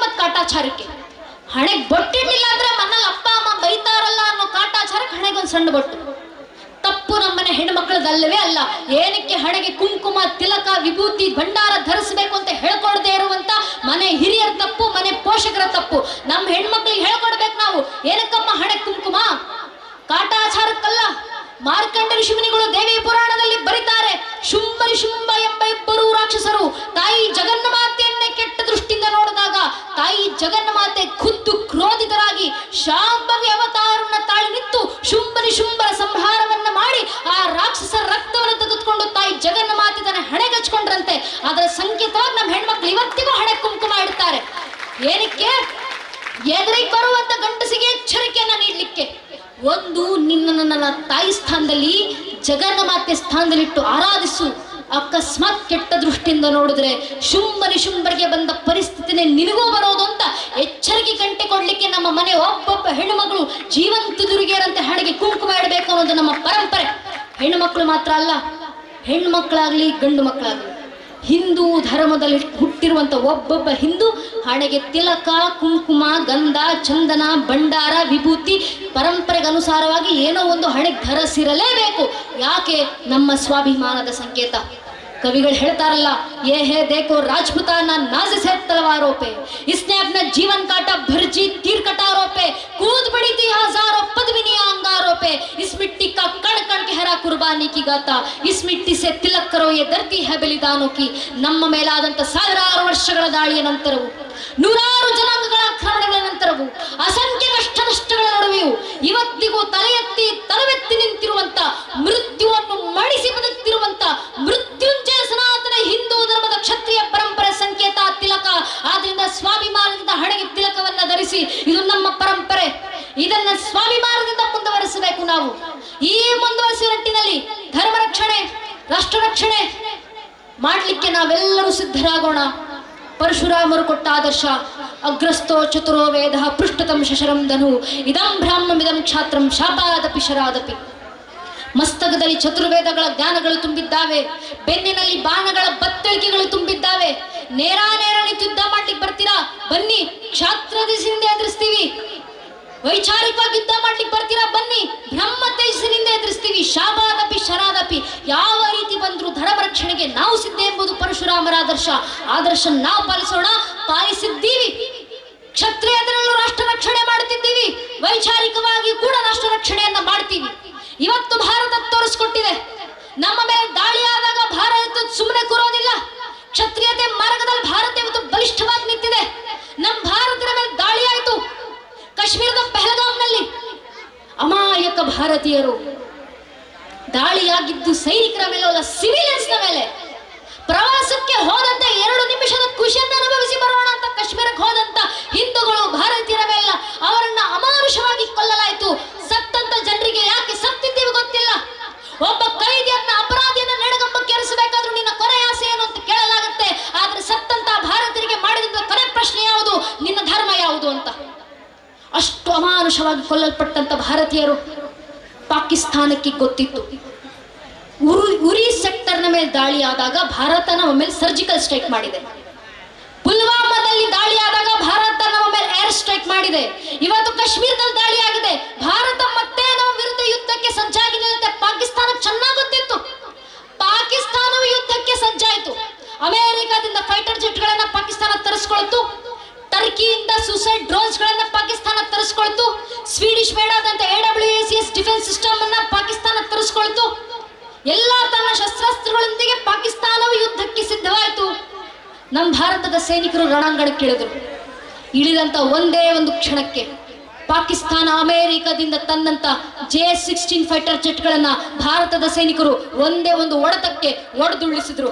ಮತ್ತೆ ಕಾಟಾಚಾರಕ್ಕೆ? ಹಣೆಗೆ ಬೊಟ್ಟಿಡ್ಲಿಲ್ಲ ಅಂದ್ರೆ ಮನೇಲಿ ಅಪ್ಪ, ಅಮ್ಮ ಬೈತಾರಲ್ಲ ಅನ್ನೋ ಕಾಟಾಚಾರಕ್ಕೆ ಹಣೆಗೆ ಒಂದು ಸಣ್ಣ ಬೊಟ್ಟು. ತಪ್ಪು ನಮ್ಮನೆ ಹೆಣ್ಮಕ್ಳದಲ್ಲವೇ ಅಲ್ಲ. ಏನಕ್ಕೆ ಹಣೆಗೆ ಕುಂಕುಮ, ತಿಲಕ, ವಿಭೂತಿ, ಭಂಡಾರ ಧರಿಸಬೇಕು ಅಂತ ಹೇಳ್ಕೊಡದೆ ಇರುವಂತ ಮನೆ ಹಿರಿಯರ ತಪ್ಪು, ಮನೆ ಪೋಷಕರ ತಪ್ಪು. ನಮ್ಮ ಹೆಣ್ಮಕ್ಳಿಗೆ ಹೇಳ್ಕೊಡ್ಬೇಕು ನಾವು. ಏನಕ್ಕಮ್ಮ ಹಣೆ ಕುಂಕುಮ? ಕಾಟಾಚಾರಕ್ಕಲ್ಲ. ಮಾರ್ಕಂಡ ಋಷಿಮುನಿಗಳು ದೇವಿ ಪುರಾಣದಲ್ಲಿ ಬರೀತಾರೆ ಶುಂಭ ಶುಂಭ ಎಂಬ ಇಬ್ಬರು ರಾಕ್ಷಸರು ತಾಯಿ ಜಗನ್ನ ಮಾತೆಯನ್ನೇ ಕೆಟ್ಟ ದೃಷ್ಟಿಯಿಂದ ನೋಡಿದಾಗ ತಾಯಿ ಜಗನ್ನ ಮಾತೆ ಖುದ್ದು ಕ್ರೋಧಿತರಾಗಿ ಶಾಂಭವಿ ಅವತಾರವನ್ನ ತಾಳಿ ನಿಂತು ಶುಂಭ ಶುಂಭರ ಸಂಹಾರವನ್ನ ಮಾಡಿ ಆ ರಾಕ್ಷಸರ ರಕ್ತವನ್ನು ತೆಗೆದುಕೊಂಡು ತಾಯಿ ಜಗನ್ನ ಮಾತೆ ತನ್ನ ಹಣೆಗಚ್ಕೊಂಡ್ರಂತೆ ಅದರ ಸಂಕೇತವಾಗಿ ನಮ್ಮ ಹೆಣ್ಮಕ್ಳು ಇವತ್ತಿಗೂ ಹಣೆ ಕುಂಕುಮ ಇಡ್ತಾರೆ ಏನಕ್ಕೆ ಎದುರಿಗೆ ಬರುವಂತ ಗಂಡಸಿಗೆ ಎಚ್ಚರಿಕೆಯನ್ನ ನೀಡಲಿಕ್ಕೆ ಒಂದು ನಿನ್ನ ನನ್ನ ತಾಯಿ ಸ್ಥಾನದಲ್ಲಿ ಜಗನ್ನ ಮಾತೆ ಸ್ಥಾನದಲ್ಲಿಟ್ಟು ಆರಾಧಿಸು. ಅಕಸ್ಮಾತ್ ಕೆಟ್ಟ ದೃಷ್ಟಿಯಿಂದ ನೋಡಿದ್ರೆ ಶುಂಭ ಶುಂಭರಿಗೆ ಬಂದ ಪರಿಸ್ಥಿತಿನೇ ನಿನಗೂ ಬರೋದು ಅಂತ ಎಚ್ಚರಿಕೆ ಗಂಟೆ ಕೊಡ್ಲಿಕ್ಕೆ ನಮ್ಮ ಮನೆ ಒಬ್ಬೊಬ್ಬ ಹೆಣ್ಣುಮಗಳು ಜೀವಂತ ದುರ್ಗಿಯರಂತೆ ಹಣೆಗೆ ಕುಂಕುಮ ಇಡಬೇಕು ಅನ್ನೋದು ನಮ್ಮ ಪರಂಪರೆ. ಹೆಣ್ಣು ಮಕ್ಕಳು ಮಾತ್ರ ಅಲ್ಲ ಹೆಣ್ಣು ಮಕ್ಕಳಾಗ್ಲಿ ಗಂಡು ಮಕ್ಕಳಾಗ್ಲಿ ಹಿಂದೂ ಧರ್ಮದಲ್ಲಿ ಹುಟ್ಟಿರುವಂತ ಒಬ್ಬೊಬ್ಬ ಹಿಂದೂ ಹಣೆಗೆ ತಿಲಕ, ಕುಂಕುಮ, ಗಂಧ, ಚಂದನ, ಭಂಡಾರ, ವಿಭೂತಿ ಪರಂಪರೆಗೆ ಅನುಸಾರವಾಗಿ ಏನೋ ಒಂದು ಹಣೆಗೆ ಧರಿಸಿರಲೇಬೇಕು. ಯಾಕೆ? ನಮ್ಮ ಸ್ವಾಭಿಮಾನದ ಸಂಕೇತ. ಕವಿಗಳು ಹೇಳ್ತಾರಲ್ಲ ಯೇ ಹೇ ದೇಖೋ ರಾಜಪುತಾನ ನಾಜ ಸೆ ತಲವಾರೋं पे इसने अपना जीवन काटा भरजी तीर कटारों पे कूद पड़ी थी हजारों पदविनिया अंगारों पे इस मिट्टी का कण कण गहरा कुर्बानी की गाता इस मिट्टी से ತಿಲಕ್ ಕರೋ ये धरती है ಬಲಿದಾನೋ ಕಿ ನಮ್ಮ ಮೇಲಾದಂತ ಸಾವಿರಾರು ವರ್ಷಗಳ ದಾಳಿಯ ನಂತರವು ನೂರಾರು ಜನಾಂಗಗಳ ಆಕ್ರಮಣಗಳ ನಂತರವೂ, ಅಸಂಖ್ಯ ಕಷ್ಟ ನಷ್ಟಗಳ ನಡುವೆಯೂ ಇವತ್ತಿಗೂ ತಲೆ ಎತ್ತಿ ತಲವೆತ್ತಿ ನಿಂತಿರುವಂತ ಮೃತ್ಯುವನ್ನು ಮಡಿಸಿ ಬದುಕ್ತಿರುವಂತ ಮೃತ್ಯುಂಜಯ ಸನಾತನ ಹಿಂದೂ ಧರ್ಮದ ಕ್ಷತ್ರಿಯ ಪರಂಪರೆ ಸಂಕೇತ ತಿಲಕ. ಆದ್ರಿಂದ ಸ್ವಾಭಿಮಾನದಿಂದ ಹಣೆಗೆ ತಿಲಕವನ್ನ ಧರಿಸಿ ಇದು ನಮ್ಮ ಪರಂಪರೆ. ಇದನ್ನ ಸ್ವಾಭಿಮಾನದಿಂದ ಮುಂದುವರಿಸಬೇಕು ನಾವು. ಈ ಮುಂದುವರಿಸುವ ನಿಟ್ಟಿನಲ್ಲಿ ಧರ್ಮ ರಕ್ಷಣೆ, ರಾಷ್ಟ್ರ ರಕ್ಷಣೆ ಮಾಡಲಿಕ್ಕೆ ನಾವೆಲ್ಲರೂ ಸಿದ್ಧರಾಗೋಣ. ಪರಶುರಾಮರು ಕೊಟ್ಟ ಆದರ್ಶ ಅಗ್ರಸ್ತೋ ಚತುರೋ ವೇದ ಪೃಷ್ಠತಂ ಶಶರಂ ಧನು, ಇದಂ ಬ್ರಾಹ್ಮಮಿದಂ ಕ್ಷಾತ್ರಂ ಶಾಪಾದಪಿ ಶರಾದಪಿ. ಮಸ್ತಕದಲ್ಲಿ ಚತುರ್ವೇದಗಳ ಜ್ಞಾನಗಳು ತುಂಬಿದ್ದಾವೆ, ಬೆನ್ನಿನಲ್ಲಿ ಬಾಣಗಳ ಬತ್ತಳಿಕೆಗಳು ತುಂಬಿದ್ದಾವೆ. ನೇರ ನೇರ ಯುದ್ಧ ಮಾಡ್ಲಿಕ್ಕೆ ಬರ್ತೀರಾ? ಬನ್ನಿ, ಕ್ಷಾತ್ರದ ದಿಸಿನಿಂದ ಎದುರಿಸ್ತೀವಿ. ವೈಚಾರಿಕವಾಗಿ ಯುದ್ಧ ಮಾಡ್ಲಿಕ್ಕೆ ಬರ್ತೀರಾ? ಬನ್ನಿ. ಬ್ರಹ್ಮ ತೇಜಸ್ಸಿನಿಂದ ಎದುರಿಸ್ತೀವಿ. ಶಾಬಾದಪಿ, ಶರಾದಪಿ. ಯಾವ ರೀತಿ ಬಂದ್ರು ಧರ್ಮ ರಕ್ಷಣೆಗೆ ನಾವು ಸಿದ್ಧ ಎಂಬುದು ಪರಶುರಾಮರ ಆದರ್ಶ. ಆದರ್ಶ ನಾವು ಪಾಲಿಸೋಣ. ಪಾಲಿಸಿದ್ದೀವಿ. ಕ್ಷತ್ರಿಯದರಲ್ಲೂ ರಾಷ್ಟ್ರ ರಕ್ಷಣೆ ಮಾಡುತ್ತಿದ್ದೀವಿ. ವೈಚಾರಿಕವಾಗಿ ಕೂಡ ರಾಷ್ಟ್ರ ರಕ್ಷಣೆಯನ್ನ ಮಾಡ್ತೀವಿ ಇವತ್ತು ಭಾರತ ತೋರಿಸ್ಕೊಟ್ಟಿದೆ ನಮ್ಮ ಮೇಲೆ ದಾಳಿ ಆದಾಗ ಭಾರತ ಸುಮ್ಮನೆ ಕೂರೋದಿಲ್ಲ ಕ್ಷತ್ರಿಯತೆ ಮಾರ್ಗದಲ್ಲಿ ಭಾರತ ಇವತ್ತು ಬಲಿಷ್ಠವಾಗಿ ನಿಂತಿದೆ ನಮ್ಮ ಭಾರತದ ಮೇಲೆ ದಾಳಿ ಆಯ್ತು ಕಾಶ್ಮೀರದ ಪಹಲ್ಗಾಮ್ನಲ್ಲಿ ಅಮಾಯಕ ಭಾರತೀಯರು ದಾಳಿಯಾಗಿದ್ದು ಸೈನಿಕರ ಮೇಲೆ ಅಲ್ಲ ಸಿವಿಲಿಯನ್ಸ್ನ ಮೇಲೆ ಪ್ರವಾಸಕ್ಕೆ ಹೋದಂತೆ ಎರಡು ನಿಮಿಷದ ಖುಷಿಯನ್ನು ಅನುಭವಿಸಿ ಬರೋಣ ಅಂತ ಅಷ್ಟು ಅಮಾನುಷವಾಗಿ ಕೊಲ್ಲಲ್ಪಟ್ಟಂತ ಭಾರತೀಯರು ಪಾಕಿಸ್ತಾನಕ್ಕೆ ಗೊತ್ತಿತ್ತು. ಉರಿ ಉರಿ ಸೆಕ್ಟರ್ನ ಮೇಲೆ ದಾಳಿ ಆದಾಗ ಭಾರತ ನಮ್ಮ ಮೇಲೆ ಸರ್ಜಿಕಲ್ ಸ್ಟ್ರೈಕ್ ಮಾಡಿದೆ. ಪುಲ್ವಾಮಾದಲ್ಲಿ ದಾಳಿ ಆದಾಗ ಭಾರತ ಮೇಲೆ ಏರ್ ಸ್ಟ್ರೈಕ್ ಮಾಡಿದೆ. ಇವತ್ತು ಕಾಶ್ಮೀರದಲ್ಲಿ ದಾಳಿ ಆಗಿದೆ. ಭಾರತ ಮತ್ತೆ ನಮ್ಮ ವಿರುದ್ಧ ಯುದ್ಧಕ್ಕೆ ಸಜ್ಜಾಗಿ ನಿಲ್ಲುತ್ತೆ. ಪಾಕಿಸ್ತಾನ ಚೆನ್ನಾಗಿ ಗೊತ್ತಿತ್ತು ಪಾಕಿಸ್ತಾನವು ಯುದ್ಧಕ್ಕೆ ಸಜ್ಜಾಯಿತು. ಅಮೆರಿಕದಿಂದ ಫೈಟರ್ ಜೆಟ್ಗಳನ್ನ ಪಾಕಿಸ್ತಾನ ತರಿಸ್ಕೊಳ್ತು ಟರ್ಕಿಯಿಂದ ಸೂಸೈಡ್ ಡ್ರೋನ್ಸ್ ಗಳನ್ನ ಪಾಕಿಸ್ತಾನ ತರಿಸ್ಕೊಳ್ತು. ಸ್ವೀಡಿಶ್ ಬೇಡಾದಂತ ಎ ಎಸ್ ಡಿಫೆನ್ಸ್ ಸಿಸ್ಟಮ್ ಅನ್ನ ಪಾಕಿಸ್ತಾನ ತರಿಸ್ಕೊಳ್ತು. ಎಲ್ಲ ತನ್ನ ಶಸ್ತ್ರಾಸ್ತ್ರಗಳೊಂದಿಗೆ ಪಾಕಿಸ್ತಾನವು ಯುದ್ಧಕ್ಕೆ ಸಿದ್ಧವಾಯಿತು. ನಮ್ಮ ಭಾರತದ ಸೈನಿಕರು ರಣಾಂಗಣಕ್ಕೆ ಇಳಿದ್ರು ಇಳಿದಂತ ಒಂದೇ ಒಂದು ಕ್ಷಣಕ್ಕೆ ಪಾಕಿಸ್ತಾನ ಅಮೆರಿಕದಿಂದ ತನ್ನಂತ ಜೆ ಸಿಕ್ಸ್ಟೀನ್ ಫೈಟರ್ ಜೆಟ್ಗಳನ್ನ ಭಾರತದ ಸೈನಿಕರು ಒಂದೇ ಒಂದು ಒಡತಕ್ಕೆ ಒಡೆದುರುಳಿಸಿದ್ರು.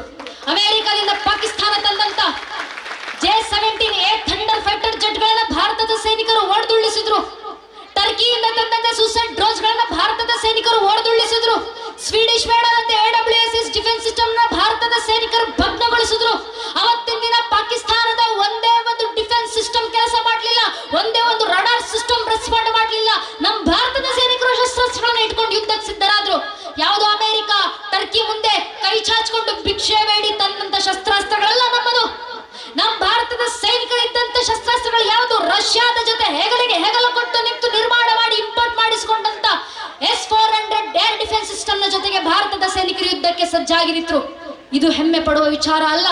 ಅಮೆರಿಕದಿಂದ Pakistan ತಂದಂತ J seventeen A thunder fighter ಜೆಟ್ಗಳನ್ನ ಭಾರತದ ಸೈನಿಕರು ಒಡೆದುರುಳಿಸಿದ್ರು ಟರ್ಕಿಯಿಂದ ತಂದಂತ ಸೂಸೈಡ್ ಡ್ರೋನ್ಸ್ ಗಳನ್ನ ಭಾರತದ ಸೈನಿಕರು ಹೊಡೆದುರುಳಿಸಿದ್ರು. Swedish ಮೇಡದಂತೆ A W S S defence ಸಿಸ್ಟಮ್ನ ಭಾರತದ ಸೈನಿಕರು ಭಗ್ನಗೊಳಿಸಿದ್ರು. ಅವತ್ತಿನ ದಿನ ಪಾಕಿಸ್ತಾನದ ಒಂದೇ ಒಂದು ಡಿಫೆನ್ಸ್ ಸಿಸ್ಟಮ್ ಕೆಲಸ ಮಾಡಲಿಲ್ಲ. ಒಂದೇ ಒಂದು ರಡಾರ್ ಸಿಸ್ಟಮ್ ರೆಸ್ಪಾಂಡ್ ಮಾಡಲಿಲ್ಲ. ನಮ್ಮ ಭಾರತದ ಸೈನಿಕರು ಶಸ್ತ್ರಾಸ್ತ್ರಗಳನ್ನ ಇಟ್ಕೊಂಡು ಯುದ್ಧಕ್ಕೆ ಸಿದ್ಧರಾದ್ರು. ಯಾವುದು ಅಮೆರಿಕ ಟರ್ಕಿ ಮುಂದೆ ಕೈ ಚಾಚ್ಕೊಂಡು ಭಿಕ್ಷೆ ಬೇಡಿ ತನ್ನಂತ ಶಸ್ತ್ರಾಸ್ತ್ರಗಳೆಲ್ಲ ನಮ್ಮದು. ನಮ್ಮ ಭಾರತದ ಸೈನಿಕರಿದ್ದಂತ ಶಸ್ತ್ರಾಸ್ತ್ರಗಳು ಯಾವುದು? ರಷ್ಯಾದ ಜೊತೆ ಹೆಗಲಿಗೆ ಹೆಗಲು ಕೊಟ್ಟು ನಿಂತು ನಿರ್ಮಾಣ ಮಾಡಿ import ಮಾಡಿಸಿಕೊಂಡಂತ S four hundred air defence ಸಿಸ್ಟಮ್ನ ಜೊತೆಗೆ ಭಾರತದ ಸೈನಿಕರು ಯುದ್ಧಕ್ಕೆ ಸಜ್ಜಾಗಿ ನಿಂತರು ಇದು ಹೆಮ್ಮೆ ಪಡುವ ವಿಚಾರ ಅಲ್ಲ.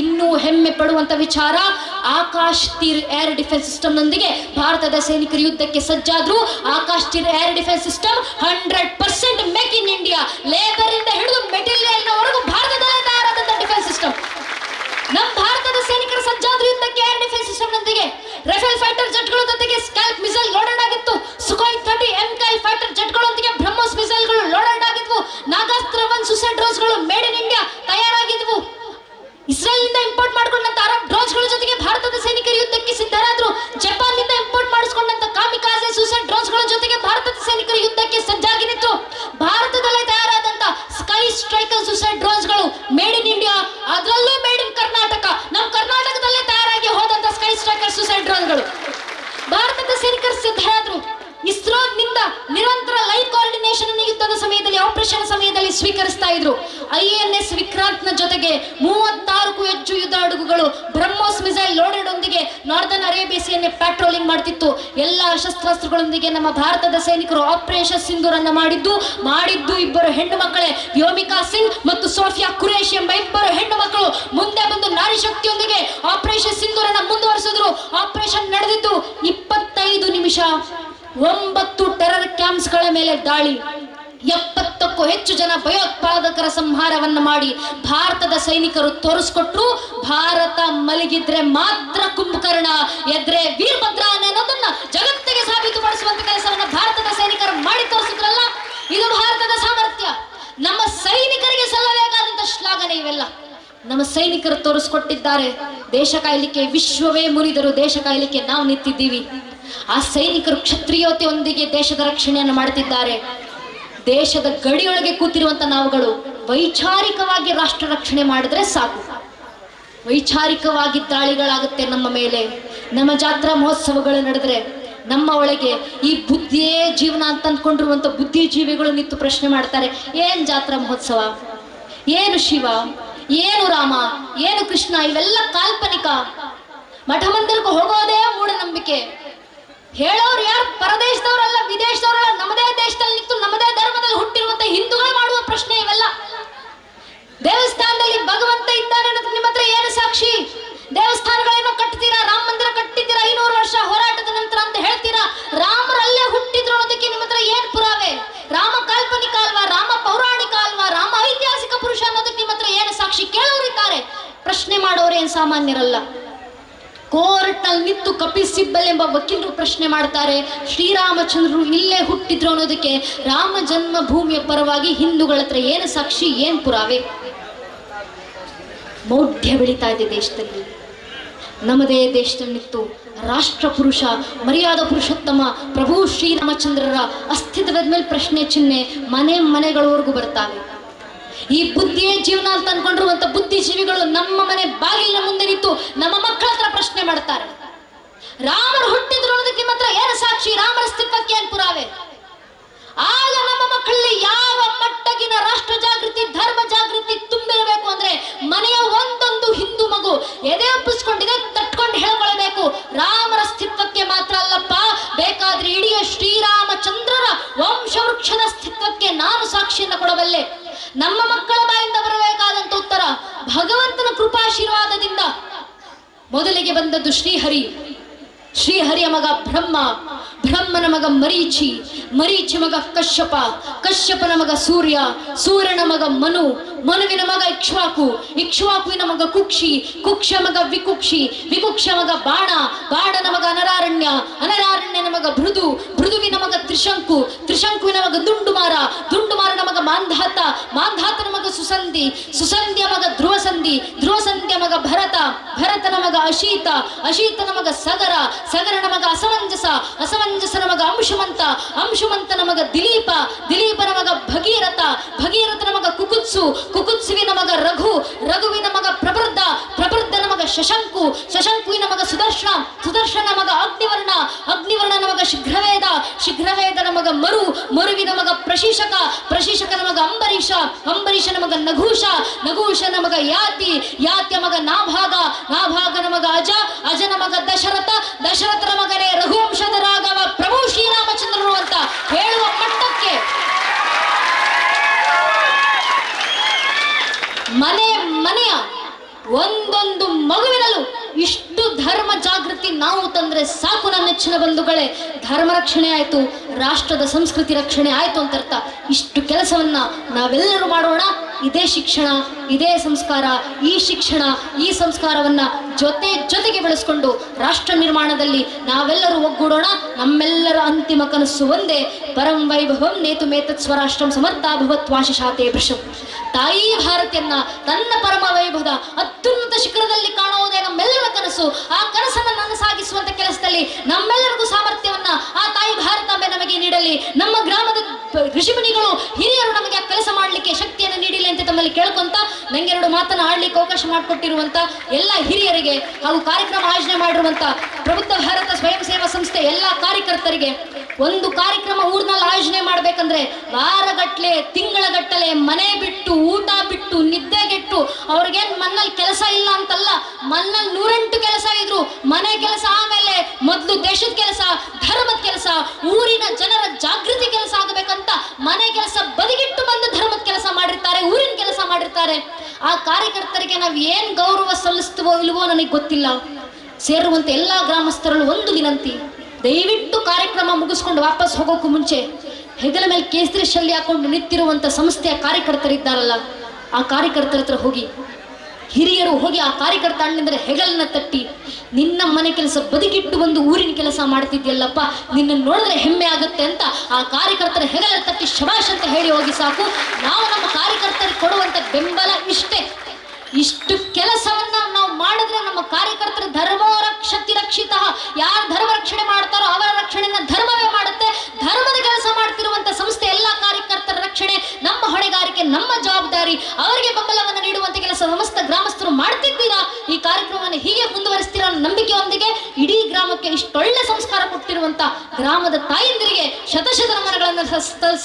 ಇನ್ನೂ ಹೆಮ್ಮೆ ಪಡುವಂತ ವಿಚಾರ, ಆಕಾಶ್ ತೀರ್ ಏರ್ ಡಿಫೆನ್ಸ್ ಸಿಸ್ಟಮ್ ನೊಂದಿಗೆ ಭಾರತದ ಸೈನಿಕರು ಯುದ್ಧಕ್ಕೆ ಸಜ್ಜಾದ್ರು. Akashteer air defence system hundred percent make in India labour ಇಂದ ಹಿಡಿದು ಮೆಟೀರಿಯಲ್ ವರೆಗೂ ಭಾರತದಲ್ಲೇ ತಯಾರಾದಂತ ಡಿಫೆನ್ಸ್ ಸಿಸ್ಟಮ್ ನಮ್ಮ ಭಾರತದ ಸೈನಿಕರ ಸಜ್ಜಾದ್ರು ಯುದ್ಧಕ್ಕೆ ಏರ್ ಡಿಫೆನ್ಸ್ ಸಿಸ್ಟಮ್ ನೊಂದಿಗೆ ರಫೇಲ್ ಫೈಟರ್ ಜೆಟ್ಗಳ ಜೊತೆಗೆ ಸ್ಕ್ಯಾಲ್ಪ್ ಮಿಸೈಲ್ ಲೋಡೆಡ್ ಆಗಿತ್ತು. Sukhoi thirty M K I fighter ಜೆಟ್ಗಳೊಂದಿಗೆ BrahMos ಮಿಸೈಲ್ಗಳು ಲೋಡೆಡ್ ಆಗಿದ್ವು. ನಾಗಾಸ್ತ್ರ ಒನ್ ಸುಸೈಡ್ ಡ್ರೋನ್ಸ್ಗಳು ಮೇಡ್ ಇನ್ ಇಂಡಿಯಾ ತಯಾರಾಗಿದ್ವು. ಇಸ್ರೇಲ್ನಿಂದ ಇಂಪೋರ್ಟ್ ಮಾಡಿಕೊಂಡಂತ ಅರಬ್ ಡ್ರೋನ್ಸ್ಗಳ ಜೊತೆಗೆ ಭಾರತದ ಸೈನಿಕರು ಯುದ್ಧಕ್ಕೆ ಸಿದ್ಧರಾದ್ರು. ಜಪಾನ್ನಿಂದ ಇಂಪೋರ್ಟ್ ಮಾಡಿಸಿಕೊಂಡಂತ ಕಾಮಿಕಾಜೆ ಸುಸೈಡ್ ಡ್ರೋನ್ಸ್ಗಳ ಜೊತೆಗೆ ಭಾರತದ ಸೈನಿಕರು ಯುದ್ಧಕ್ಕೆ ಸಜ್ಜಾಗಿ ನಿಂತು. ಭಾರತದಲ್ಲೇ ತಯಾರಾದಂತ ಸ್ಕೈ ಸ್ಟ್ರೈಕರ್ ಸುಸೈಡ್ ಡ್ರೋನ್ಸ್ಗಳು ಮೇಡ್ ಇನ್ ಇಂಡಿಯಾ ಅದರಲ್ಲೂ ಮೇಡ್ ಇನ್ ಕರ್ನಾಟಕ. ನಮ್ಮ ಕರ್ನಾಟಕದಲ್ಲೇ ತಯಾರಾಗಿ ಹೋದಂತ ಸ್ಕೈ ಸ್ಟ್ರೈಕರ್ ಸುಸೈಡ್ ಡ್ರೋನ್ಗಳು ಭಾರತದ ಸೈನಿಕರು ಸಿದ್ಧರಾದ್ರು. ಇಸ್ರೋನಿಂದ ನಿರಂತರ ಲೈವ್ ಕೋಆರ್ಡಿನೇಷನ್ ಯುದ್ಧದ ಸಮಯದಲ್ಲಿ ಆಪರೇಷನ್ ಸಮಯದಲ್ಲಿ ಸ್ವೀಕರಿಸ್ತಾ ಇದ್ರು. ಐ ಎನ್ ಎಸ್ ವಿಕ್ರಾಂತ್ನ ಜೊತೆಗೆ ಮೂವತ್ತಾರಕ್ಕೂ ಹೆಚ್ಚು ಯುದ್ಧ ಹಡಗುಗಳು ಬ್ರಹ್ಮೋಸ್ ಮಿಸೈಲ್ ಲೋಡೆಡ್ ಒಂದಿಗೆ ನಾರ್ದನ್ ಅರೇಬಿಯನ್ನೇ ಪ್ಯಾಟ್ರೋಲಿಂಗ್ ಮಾಡ್ತಿತ್ತು. ಎಲ್ಲ ಶಸ್ತ್ರಾಸ್ತ್ರಗಳೊಂದಿಗೆ ನಮ್ಮ ಭಾರತದ ಸೈನಿಕರು ಆಪರೇಷನ್ ಸಿಂಧೂರನ್ನ ಮಾಡಿದ್ದು ಮಾಡಿದ್ದು ಇಬ್ಬರು ಹೆಣ್ಣು ಮಕ್ಕಳೇ. ಯೋಮಿಕಾ ಸಿಂಗ್ ಮತ್ತು ಸೋಫಿಯಾ ಕುರೇಶ್ ಎಂಬ ಇಬ್ಬರು ಹೆಣ್ಣು ಮಕ್ಕಳು ಮುಂದೆ ಬಂದು ನಾರಿ ಶಕ್ತಿಯೊಂದಿಗೆ ಆಪರೇಷನ್ ಸಿಂಧೂರನ್ನ ಮುಂದುವರಿಸಿದ್ರು. ಆಪರೇಷನ್ ನಡೆದಿದ್ದು ಇಪ್ಪತ್ತೈದು ನಿಮಿಷ ಒಂಬತ್ತು ಟೆರರ್ ಕ್ಯಾಂಪ್ಸ್ಗಳ ಮೇಲೆ ದಾಳಿ. ಎಪ್ಪತ್ತಕ್ಕೂ ಹೆಚ್ಚು ಜನ ಭಯೋತ್ಪಾದಕರ ಸಂಹಾರವನ್ನು ಮಾಡಿ ಭಾರತದ ಸೈನಿಕರು ತೋರಿಸ್ಕೊಟ್ರು, ಭಾರತ ಮಲಗಿದ್ರೆ ಮಾತ್ರ ಕುಂಭಕರ್ಣ, ಎದ್ರೆ ವೀರಭದ್ರ ಅನ್ನೋದನ್ನ ಜಗತ್ತಿಗೆ ಸಾಬೀತುಪಡಿಸುವಂತ ಕೆಲಸವನ್ನು ಭಾರತದ ಸೈನಿಕರು ಮಾಡಿ ತೋರಿಸಿದ್ರಲ್ಲ, ಇದು ಭಾರತದ ಸಾಮರ್ಥ್ಯ. ನಮ್ಮ ಸೈನಿಕರಿಗೆ ಸಲ್ಲಬೇಕಾದಂತ ಶ್ಲಾಘನೆ ಇವೆಲ್ಲ. ನಮ್ಮ ಸೈನಿಕರು ತೋರಿಸ್ಕೊಟ್ಟಿದ್ದಾರೆ, ದೇಶ ಕಾಯ್ಲಿಕ್ಕೆ ವಿಶ್ವವೇ ಮುರಿದರು ದೇಶ ಕಾಯ್ಲಿಕ್ಕೆ ನಾವು ನಿಂತಿದ್ದೀವಿ. ಆ ಸೈನಿಕರು ಕ್ಷತ್ರಿಯೋತೆಯೊಂದಿಗೆ ದೇಶದ ರಕ್ಷಣೆಯನ್ನು ಮಾಡುತ್ತಿದ್ದಾರೆ ದೇಶದ ಗಡಿಯೊಳಗೆ ಕೂತಿರುವಂತ ನಾವುಗಳು ವೈಚಾರಿಕವಾಗಿ ರಾಷ್ಟ್ರ ರಕ್ಷಣೆ ಮಾಡಿದ್ರೆ ಸಾಕು. ವೈಚಾರಿಕವಾಗಿ ದಾಳಿಗಳಾಗುತ್ತೆ ನಮ್ಮ ಮೇಲೆ. ನಮ್ಮ ಜಾತ್ರಾ ಮಹೋತ್ಸವಗಳು ನಡೆದ್ರೆ ನಮ್ಮ ಒಳಗೆ ಈ ಬುದ್ಧಿಯೇ ಜೀವನ ಅಂತ ಅಂದ್ಕೊಂಡಿರುವಂತ ಬುದ್ಧಿಜೀವಿಗಳು ನಿಂತು ಪ್ರಶ್ನೆ ಮಾಡ್ತಾರೆ, ಏನ್ ಜಾತ್ರಾ ಮಹೋತ್ಸವ? ಏನು ಶಿವ? ಏನು ರಾಮ? ಏನು ಕೃಷ್ಣ? ಇವೆಲ್ಲ ಕಾಲ್ಪನಿಕ. ಮಠ ಮಂದಿರಕ್ಕೆ ಹೋಗೋದೇ ಮೂಢನಂಬಿಕೆ. ಹೇಳೋರು ಯಾರು ಪರದೇಶದವರಲ್ಲ ವಿದೇಶದವರಲ್ಲ ನಮ್ಮದೇ ದೇಶದಲ್ಲಿ ನಿಂತು ನಮ್ಮದೇ ಧರ್ಮದಲ್ಲಿ ಹುಟ್ಟಿರುವಂತ ಹಿಂದೂಗಳು ಮಾಡುವ ಪ್ರಶ್ನೆ ಇವೆಲ್ಲ ದೇವಸ್ಥಾನದಲ್ಲಿ ಭಗವಂತ ಇದ್ದಾನೆ ಅನ್ನೋದಕ್ಕೆ ನಿಮ್ಮ ಹತ್ರ ಏನು ಸಾಕ್ಷಿ ದೇವಸ್ಥಾನಗಳೇನೋ ಕಟ್ತೀರಾ ರಾಮ ಮಂದಿರ ಕಟ್ಟಿದ್ದೀರಾ ಐನೂರು ವರ್ಷ ಹೋರಾಟದ ನಂತರ ಅಂತ ಹೇಳ್ತೀರಾ ರಾಮರಲ್ಲೇ ಹುಟ್ಟಿದ್ರು ಅನ್ನೋದಕ್ಕೆ ನಿಮ್ಮ ಹತ್ರ ಏನ್ ಪುರಾವೆ ರಾಮ ಕಾಲ್ಪನಿಕ ಅಲ್ವಾ ರಾಮ ಪೌರಾಣಿಕ ಅಲ್ವಾ ರಾಮ ಐತಿಹಾಸಿಕ ಪುರುಷ ಅನ್ನೋದಕ್ಕೆ ನಿಮ್ಮ ಹತ್ರ ಏನು ಸಾಕ್ಷಿ ಕೇಳೋರಿದ್ದಾರೆ ಪ್ರಶ್ನೆ ಮಾಡೋರು ಏನ್ ಸಾಮಾನ್ಯರಲ್ಲ ಕೋರ್ಟ್ನಲ್ಲಿ ನಿಂತು ಕಪಿಲ್ ಸಿಬ್ಬಲ್ ಎಂಬ ವಕೀಲರು ಪ್ರಶ್ನೆ ಮಾಡ್ತಾರೆ, ಶ್ರೀರಾಮಚಂದ್ರರು ಇಲ್ಲೇ ಹುಟ್ಟಿದ್ರು ಅನ್ನೋದಕ್ಕೆ ರಾಮ ಜನ್ಮ ಭೂಮಿಯ ಪರವಾಗಿ ಹಿಂದೂಗಳ ಹತ್ರ ಏನು ಸಾಕ್ಷಿ, ಏನು ಪುರಾವೆ? ಮೌಢ್ಯ ಬೆಳೀತಾ ಇದೆ ದೇಶದಲ್ಲಿ. ನಮ್ಮದೇ ದೇಶದಲ್ಲಿತ್ತು ರಾಷ್ಟ್ರ ಪುರುಷ ಮರ್ಯಾದ ಪುರುಷೋತ್ತಮ ಪ್ರಭು ಶ್ರೀರಾಮಚಂದ್ರರ ಅಸ್ತಿತ್ವದ ಮೇಲೆ ಪ್ರಶ್ನೆ ಚಿಹ್ನೆ ಮನೆ ಮನೆಗಳವರೆಗೂ ಬರ್ತಾವೆ ಈ ಬುದ್ಧಿಯೇ ಜೀವನ ಅಂತ ಅನ್ಕೊಂಡಿರುವಂತ ಬುದ್ಧಿಜೀವಿಗಳು ನಮ್ಮ ಮನೆ ಬಾಗಿಲಿನ ಮುಂದೆ ನಿಂತು ನಮ್ಮ ಮಕ್ಕಳ ಪ್ರಶ್ನೆ ಮಾಡ್ತಾರೆ. ರಾಮರು ಹುಟ್ಟಿದ್ರು ಮಾತ್ರ ಏನು ಸಾಕ್ಷಿ? ರಾಮರ ಅಸ್ತಿತ್ವಕ್ಕೆ ಏನು ಪುರಾವೆ? ಆಗ ನಮ್ಮ ಮಕ್ಕಳಲ್ಲಿ ಯಾವ ಮಟ್ಟಗಿನ ರಾಷ್ಟ್ರ ಜಾಗೃತಿ, ಧರ್ಮ ಜಾಗೃತಿ ತುಂಬಿರಬೇಕು ಅಂದ್ರೆ ಮನೆಯ ಒಂದೊಂದು ಹಿಂದೂ ಮಗು ಎದೆ ಒಪ್ಪಿಸ್ಕೊಂಡಿದೆ, ತಟ್ಕೊಂಡು ಹೇಳ್ಕೊಳ್ಬೇಕು. ರಾಮರ ಅಸ್ತಿತ್ವಕ್ಕೆ ಮಾತ್ರ ಅಲ್ಲಪ್ಪ, ಬೇಕಾದ್ರೆ ಇಡೀ ಶ್ರೀರಾಮಚಂದ್ರರ ವಂಶವೃಕ್ಷದ ಅಸ್ತಿತ್ವಕ್ಕೆ ನಾನು ಸಾಕ್ಷಿಯನ್ನು ಕೊಡಬಲ್ಲೆ. ನಮ್ಮ ಮಕ್ಕಳ ಬಾಯಿಂದ ಬರಬೇಕಾದಂತ ಉತ್ತರ ಭಗವಂತನ ಕೃಪಾಶೀರ್ವಾದದಿಂದ ಮೊದಲಿಗೆ ಬಂದದ್ದು ಶ್ರೀಹರಿ. ಶ್ರೀಹರಿಯ ಮಗ ಬ್ರಹ್ಮ, ಬ್ರಹ್ಮನ ಮಗ ಮರೀಚಿ ಮರೀಚಿ ಮಗ ಕಶ್ಯಪ, ಕಶ್ಯಪನ ಮಗ ಸೂರ್ಯ, ಸೂರ್ಯನ ಮಗ ಮನು, ಮನುವಿನ ಮಗ ಇಕ್ಷ್ವಾಕು, ಇಕ್ಷ್ವಾಕುವಿನ ಮಗ ಕುಕ್ಷಿ, ಕುಕ್ಷ ಮಗ ವಿಕುಕ್ಷಿ, ವಿಕುಕ್ಷ ಮಗ ಬಾಣ, ಬಾಣನ ಮಗ ಅನರಾರಣ್ಯ, ಅನರಾರಣ್ಯನ ಮಗ ಭೃದು, ಭೃದುವಿನ ಮಗ ತ್ರಿಶಂಕು ತ್ರಿಶಂಕುವಿನ ಮಾರ ದುಂಡುಮಾರ ದುಂಡುಮಾರನ ನಮಗ ಮಾಂಧಾತ ಮಾಂಧಾತ ನಮಗ ಸುಸಂಧಿ ಸುಸಂಧಿಯ ಮಗ ಧ್ರುವಸಂಧಿ ಧ್ರುವಸಂಧಿಯ ಮಗ ಭರತ ಭರತ ನಮಗ ಅಶೀತ ಅಶೀತ ನಮಗ ಸಗರ ಸಗರ ನಮಗ ಅಸಮಂಜಸ ಅಸಮಂಜಸ ನಮಗ ಅಂಶುಮಂತ ಅಂಶುಮಂತ ನಮಗ ದಿಲೀಪ ದಿಲೀಪ ನಮಗ ಭಗೀರಥ ಭಗೀರಥ ನಮಗ ಕುಕುತ್ಸು, ಕುಕುತ್ಸುವಿ ನಮಗ ರಘು, ರಘುವಿ ನಮಗ ಪ್ರಬೃದ್ಧ ಪ್ರಬೃದ್ಧ ನಮಗ ಶಶಂಕು ಶಶಂಕು ನಮಗ ಸುದರ್ಶನ ಸುದರ್ಶನ ನಮಗ ಅಗ್ನಿವರ್ಣ ಅಗ್ನಿವರ್ಣ ನಮಗ ಶೀಘ್ರವೇದ ಶೀಘ್ರವೇದನ ಮಗ ಮರು, ಮರುವಿನ ಮಗ ಪ್ರಶಿಷಕ ಪ್ರಶಿಷಕನ ಮಗ ಅಂಬರೀಷ ಅಂಬರೀಷನ ಮಗ ನಘೂಷ ನಘೂಷನ ಮಗ ಯಾತಿ, ಯಾತಿಯ ಮಗ ನಾಭಾಗ ನಾಭಾಗನ ಮಗ ಅಜ ಅಜನ ಮಗ ದಶರಥ ದಶರಥನ ಮಗನೇ ರಘುವಂಶದ ರಾಘವ ಪ್ರಭು ಶ್ರೀರಾಮಚಂದ್ರನು ಅಂತ ಹೇಳುವ ಮಟ್ಟಕ್ಕೆ. ಮನೆ, ಮನೆಯ ಒಂದೊಂದು ಮಗುವಿನಲ್ಲೂ ಇಷ್ಟು ಧರ್ಮ ಜಾಗೃತಿ ನಾವು ತಂದ್ರೆ ಸಾಕು ನನ್ನ ನೆಚ್ಚಿನ ಬಂಧುಗಳೇ. ಧರ್ಮ ರಕ್ಷಣೆ ಆಯ್ತು, ರಾಷ್ಟ್ರದ ಸಂಸ್ಕೃತಿ ರಕ್ಷಣೆ ಆಯ್ತು ಅಂತ ಅರ್ಥ ಇಷ್ಟು ಕೆಲಸವನ್ನ ನಾವೆಲ್ಲರೂ ಮಾಡೋಣ. ಇದೇ ಶಿಕ್ಷಣ, ಇದೇ ಸಂಸ್ಕಾರ. ಈ ಶಿಕ್ಷಣ, ಈ ಸಂಸ್ಕಾರವನ್ನ ಜೊತೆ ಜೊತೆಗೆ ಬೆಳೆಸ್ಕೊಂಡು ರಾಷ್ಟ್ರ ನಿರ್ಮಾಣದಲ್ಲಿ ನಾವೆಲ್ಲರೂ ಒಗ್ಗೂಡೋಣ. ನಮ್ಮೆಲ್ಲರ ಅಂತಿಮ ಕನಸು ಒಂದೇ. ಪರಂ ವೈಭವಂ ನೇತು ಮೇತತ್ ಸ್ವರಾಷ್ಟ್ರಂ ಸಮರ್ಥ ಭವತ್ ತಾಯಿ ಭಾರತಿಯನ್ನ ತನ್ನ ಪರಮ ವೈಭವದ சொல்லி நம்ம ಮಾತನ್ನ ಆಡ್ಲಿಕ್ಕೆ ಅವಕಾಶ ಮಾಡಿಕೊಟ್ಟಿರುವಂತ ಎಲ್ಲ ಹಿರಿಯರಿಗೆ ಹಾಗೂ ಕಾರ್ಯಕ್ರಮ ಆಯೋಜನೆ ಮಾಡಿರುವಂತ ಪ್ರಬುದ್ಧ ಭಾರತ ಸ್ವಯಂ ಸೇವಾ ಸಂಸ್ಥೆ ಎಲ್ಲ ಕಾರ್ಯಕರ್ತರಿಗೆ ಒಂದು ಕಾರ್ಯಕ್ರಮ ಊರಿನಲ್ಲಿ ಆಯೋಜನೆ ಮಾಡ್ಬೇಕಂದ್ರೆ ವಾರಗಟ್ಲೆ, ತಿಂಗಳಗಟ್ಟಲೆ ಮನೆ ಬಿಟ್ಟು, ಊಟ ಬಿಟ್ಟು, ನಿದ್ದೆಗೆಟ್ಟು ಅವ್ರಿಗೇನ್ ಮನ್ನಲ್ಲಿ ಕೆಲಸ ಇಲ್ಲ ಅಂತಲ್ಲ, ಮನ್ನಲ್ಲಿ ನೂರೆಂಟು ಕೆಲಸ ಇದ್ರು, ಮನೆ ಕೆಲಸ ಆಮೇಲೆ ಮೊದಲು ದೇಶದ ಕೆಲಸ, ಧರ್ಮದ ಕೆಲಸ, ಊರಿನ ಜನರ ಜಾಗೃತಿ ಕೆಲಸ ಆಗಬೇಕಂತ ಮನೆ ಕೆಲಸ ಬದಿಗಿಟ್ಟು ಬಂದು ಧರ್ಮದ ಕೆಲಸ ಮಾಡಿರ್ತಾರೆ, ಊರಿನ ಕೆಲಸ ಮಾಡಿರ್ತಾರೆ. ಆ ಕಾರ್ಯಕರ್ತರಿಗೆ ನಾವು ಏನು ಗೌರವ ಸಲ್ಲಿಸ್ತೀವೋ ಇಲ್ವೋ ನನಗೆ ಗೊತ್ತಿಲ್ಲ. ಸೇರುವಂತ ಎಲ್ಲಾ ಗ್ರಾಮಸ್ಥರಲ್ಲೂ ಒಂದು ವಿನಂತಿ. ದಯವಿಟ್ಟು ಕಾರ್ಯಕ್ರಮ ಮುಗಿಸ್ಕೊಂಡು ವಾಪಸ್ ಹೋಗೋಕ್ಕೂ ಮುಂಚೆ ಹೆಗಲ ಮೇಲೆ ಕೇಸರಿ ಶಲ್ಯ ಹಾಕೊಂಡು ನಿಂತಿರುವಂತ ಸಂಸ್ಥೆಯ ಕಾರ್ಯಕರ್ತರಿದ್ದಾರಲ್ಲ, ಆ ಕಾರ್ಯಕರ್ತರ ಹತ್ರ ಹೋಗಿ ಹಿರಿಯರು ಹೋಗಿ ಆ ಕಾರ್ಯಕರ್ತ ಅಣ್ಣಂದ್ರೆ ಹೆಗಲನ್ನ ತಟ್ಟಿ, ನಿನ್ನ ಮನೆ ಕೆಲಸ ಬದುಕಿಟ್ಟು ಬಂದು ಊರಿನ ಕೆಲಸ ಮಾಡ್ತಿದ್ಯಲ್ಲಪ್ಪ ನಿನ್ನ ನೋಡಿದ್ರೆ ಹೆಮ್ಮೆ ಆಗುತ್ತೆ ಅಂತ ಆ ಕಾರ್ಯಕರ್ತರ ಹೆಗಲ ತಟ್ಟಿ ಶಬಾಷ್ ಅಂತ ಹೇಳಿ ಹೋಗಿ ಸಾಕು. ನಾವು ನಮ್ಮ ಕಾರ್ಯಕರ್ತರಿಗೆ ಕೊಡುವಂತ ಬೆಂಬಲ ಇಷ್ಟೇ. ಇಷ್ಟು ಕೆಲಸವನ್ನ ನಾವು ಮಾಡಿದ್ರೆ ನಮ್ಮ ಕಾರ್ಯಕರ್ತರ ಧರ್ಮೋ ರಕ್ಷತಿ ರಕ್ಷಿತ. ಯಾರು ಧರ್ಮ ರಕ್ಷಣೆ ಮಾಡ್ತಾರೋ ಅವರ ರಕ್ಷಣೆಯನ್ನ ಧರ್ಮವೇ ಮಾಡುತ್ತೆ. ಧರ್ಮದ ಕೆಲಸ ಮಾಡ್ತಿರುವಂತ ಸಂಸ್ಥೆ ಎಲ್ಲ ಕಾರ್ಯಕರ್ತರ ರಕ್ಷಣೆ. ನಮ್ಮ ಹೊಣೆಗಾರಿಕೆ, ನಮ್ಮ ಜವಾಬ್ದಾರಿ, ಅವರಿಗೆ ಬೆಂಬಲವನ್ನು ನೀಡುವಂತ ಕೆಲಸ ಸಮಸ್ತ ಗ್ರಾಮಸ್ಥರು ಮಾಡ್ತಿದ್ದೀರಾ? ಈ ಕಾರ್ಯಕ್ರಮವನ್ನು ಹೀಗೆ ಮುಂದುವರಿಸ್ತೀರಾ ನಂಬಿಕೆಯೊಂದಿಗೆ ಇಡೀ ಗ್ರಾಮಕ್ಕೆ ಇಷ್ಟೊಳ್ಳೆ ಸಂಸ್ಕಾರ ಕೊಟ್ಟಿರುವಂತ ಗ್ರಾಮದ ತಾಯಂದಿರಿಗೆ ಶತಶತ ನಮನಗಳನ್ನು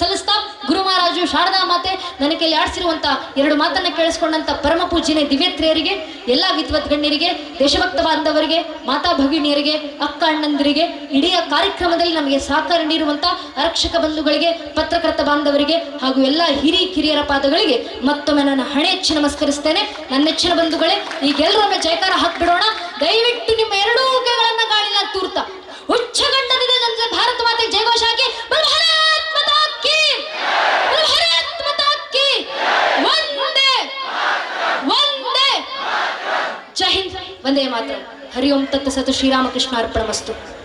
ಸಲ್ಲಿಸ್ತಾ ಗುರು ಮಹಾರಾಜು ಶಾರದಾ ಮಾತೆ ನನ್ನ ಕೈಲಿ ಆಡಿಸಿರುವಂತ ಎರಡು ಮಾತನ್ನ ಕೇಳಿಸ್ಕೊಂಡಂತ ಪರಮ ಪೂಜ್ಯನೇ ದಿವ್ಯತ್ರಿಯರಿಗೆ, ಎಲ್ಲ ವಿದ್ವತ್ ಗಣ್ಯರಿಗೆ ದೇಶಭಕ್ತ ಬಾಂಧವರಿಗೆ ಮಾತಾ ಭಗಿನಿಯರಿಗೆ, ಅಕ್ಕ ಅಣ್ಣಂದಿರಿಗೆ, ಇಡೀ ಕಾರ್ಯಕ್ರಮದಲ್ಲಿ ನಮಗೆ ಸಹಕಾರ ನೀಡುವಂತ ಆರಕ್ಷಕ ಬಂಧುಗಳಿಗೆ, ಪತ್ರಕರ್ತ ಬಾಂಧವರಿಗೆ ಹಾಗೂ ಎಲ್ಲ ಹಿರಿ ಕಿರಿಯರ ಪಾದಗಳಿಗೆ ಮತ್ತೊಮ್ಮೆ ನನ್ನ ಹಣೆ ಹೆಚ್ಚು ನಮಸ್ಕರಿಸ್ತೇನೆ. ನನ್ನ ನೆಚ್ಚಿನ ಬಂಧುಗಳೇ ಈಗೆಲ್ಲರೊಮ್ಮೆ ಜಯಕಾರ ಹಾಕ್ಬಿಡೋಣ. ದಯವಿಟ್ಟು ನಿಮ್ಮ ಎರಡೂ ಗಾಳಿನ ತೂರ್ತ. ಉಚ್ಚಗಂಡನಿದೆ ನನ್ನ ಭಾರತ ಮಾತೆ ಜಯಘೋಷ ಹಾಕಿ ಬಲ್ ಭಾರತ್ ಮಾತಾ ಕಿ! ಬಲ್ ಭಾರತ್ ಮಾತಾ ಕಿ! ವಂದೇ ವಂದೇ ಜೈ ಹಿಂದ್ ವಂದೇ ಮಾತ್ರ ಹರಿ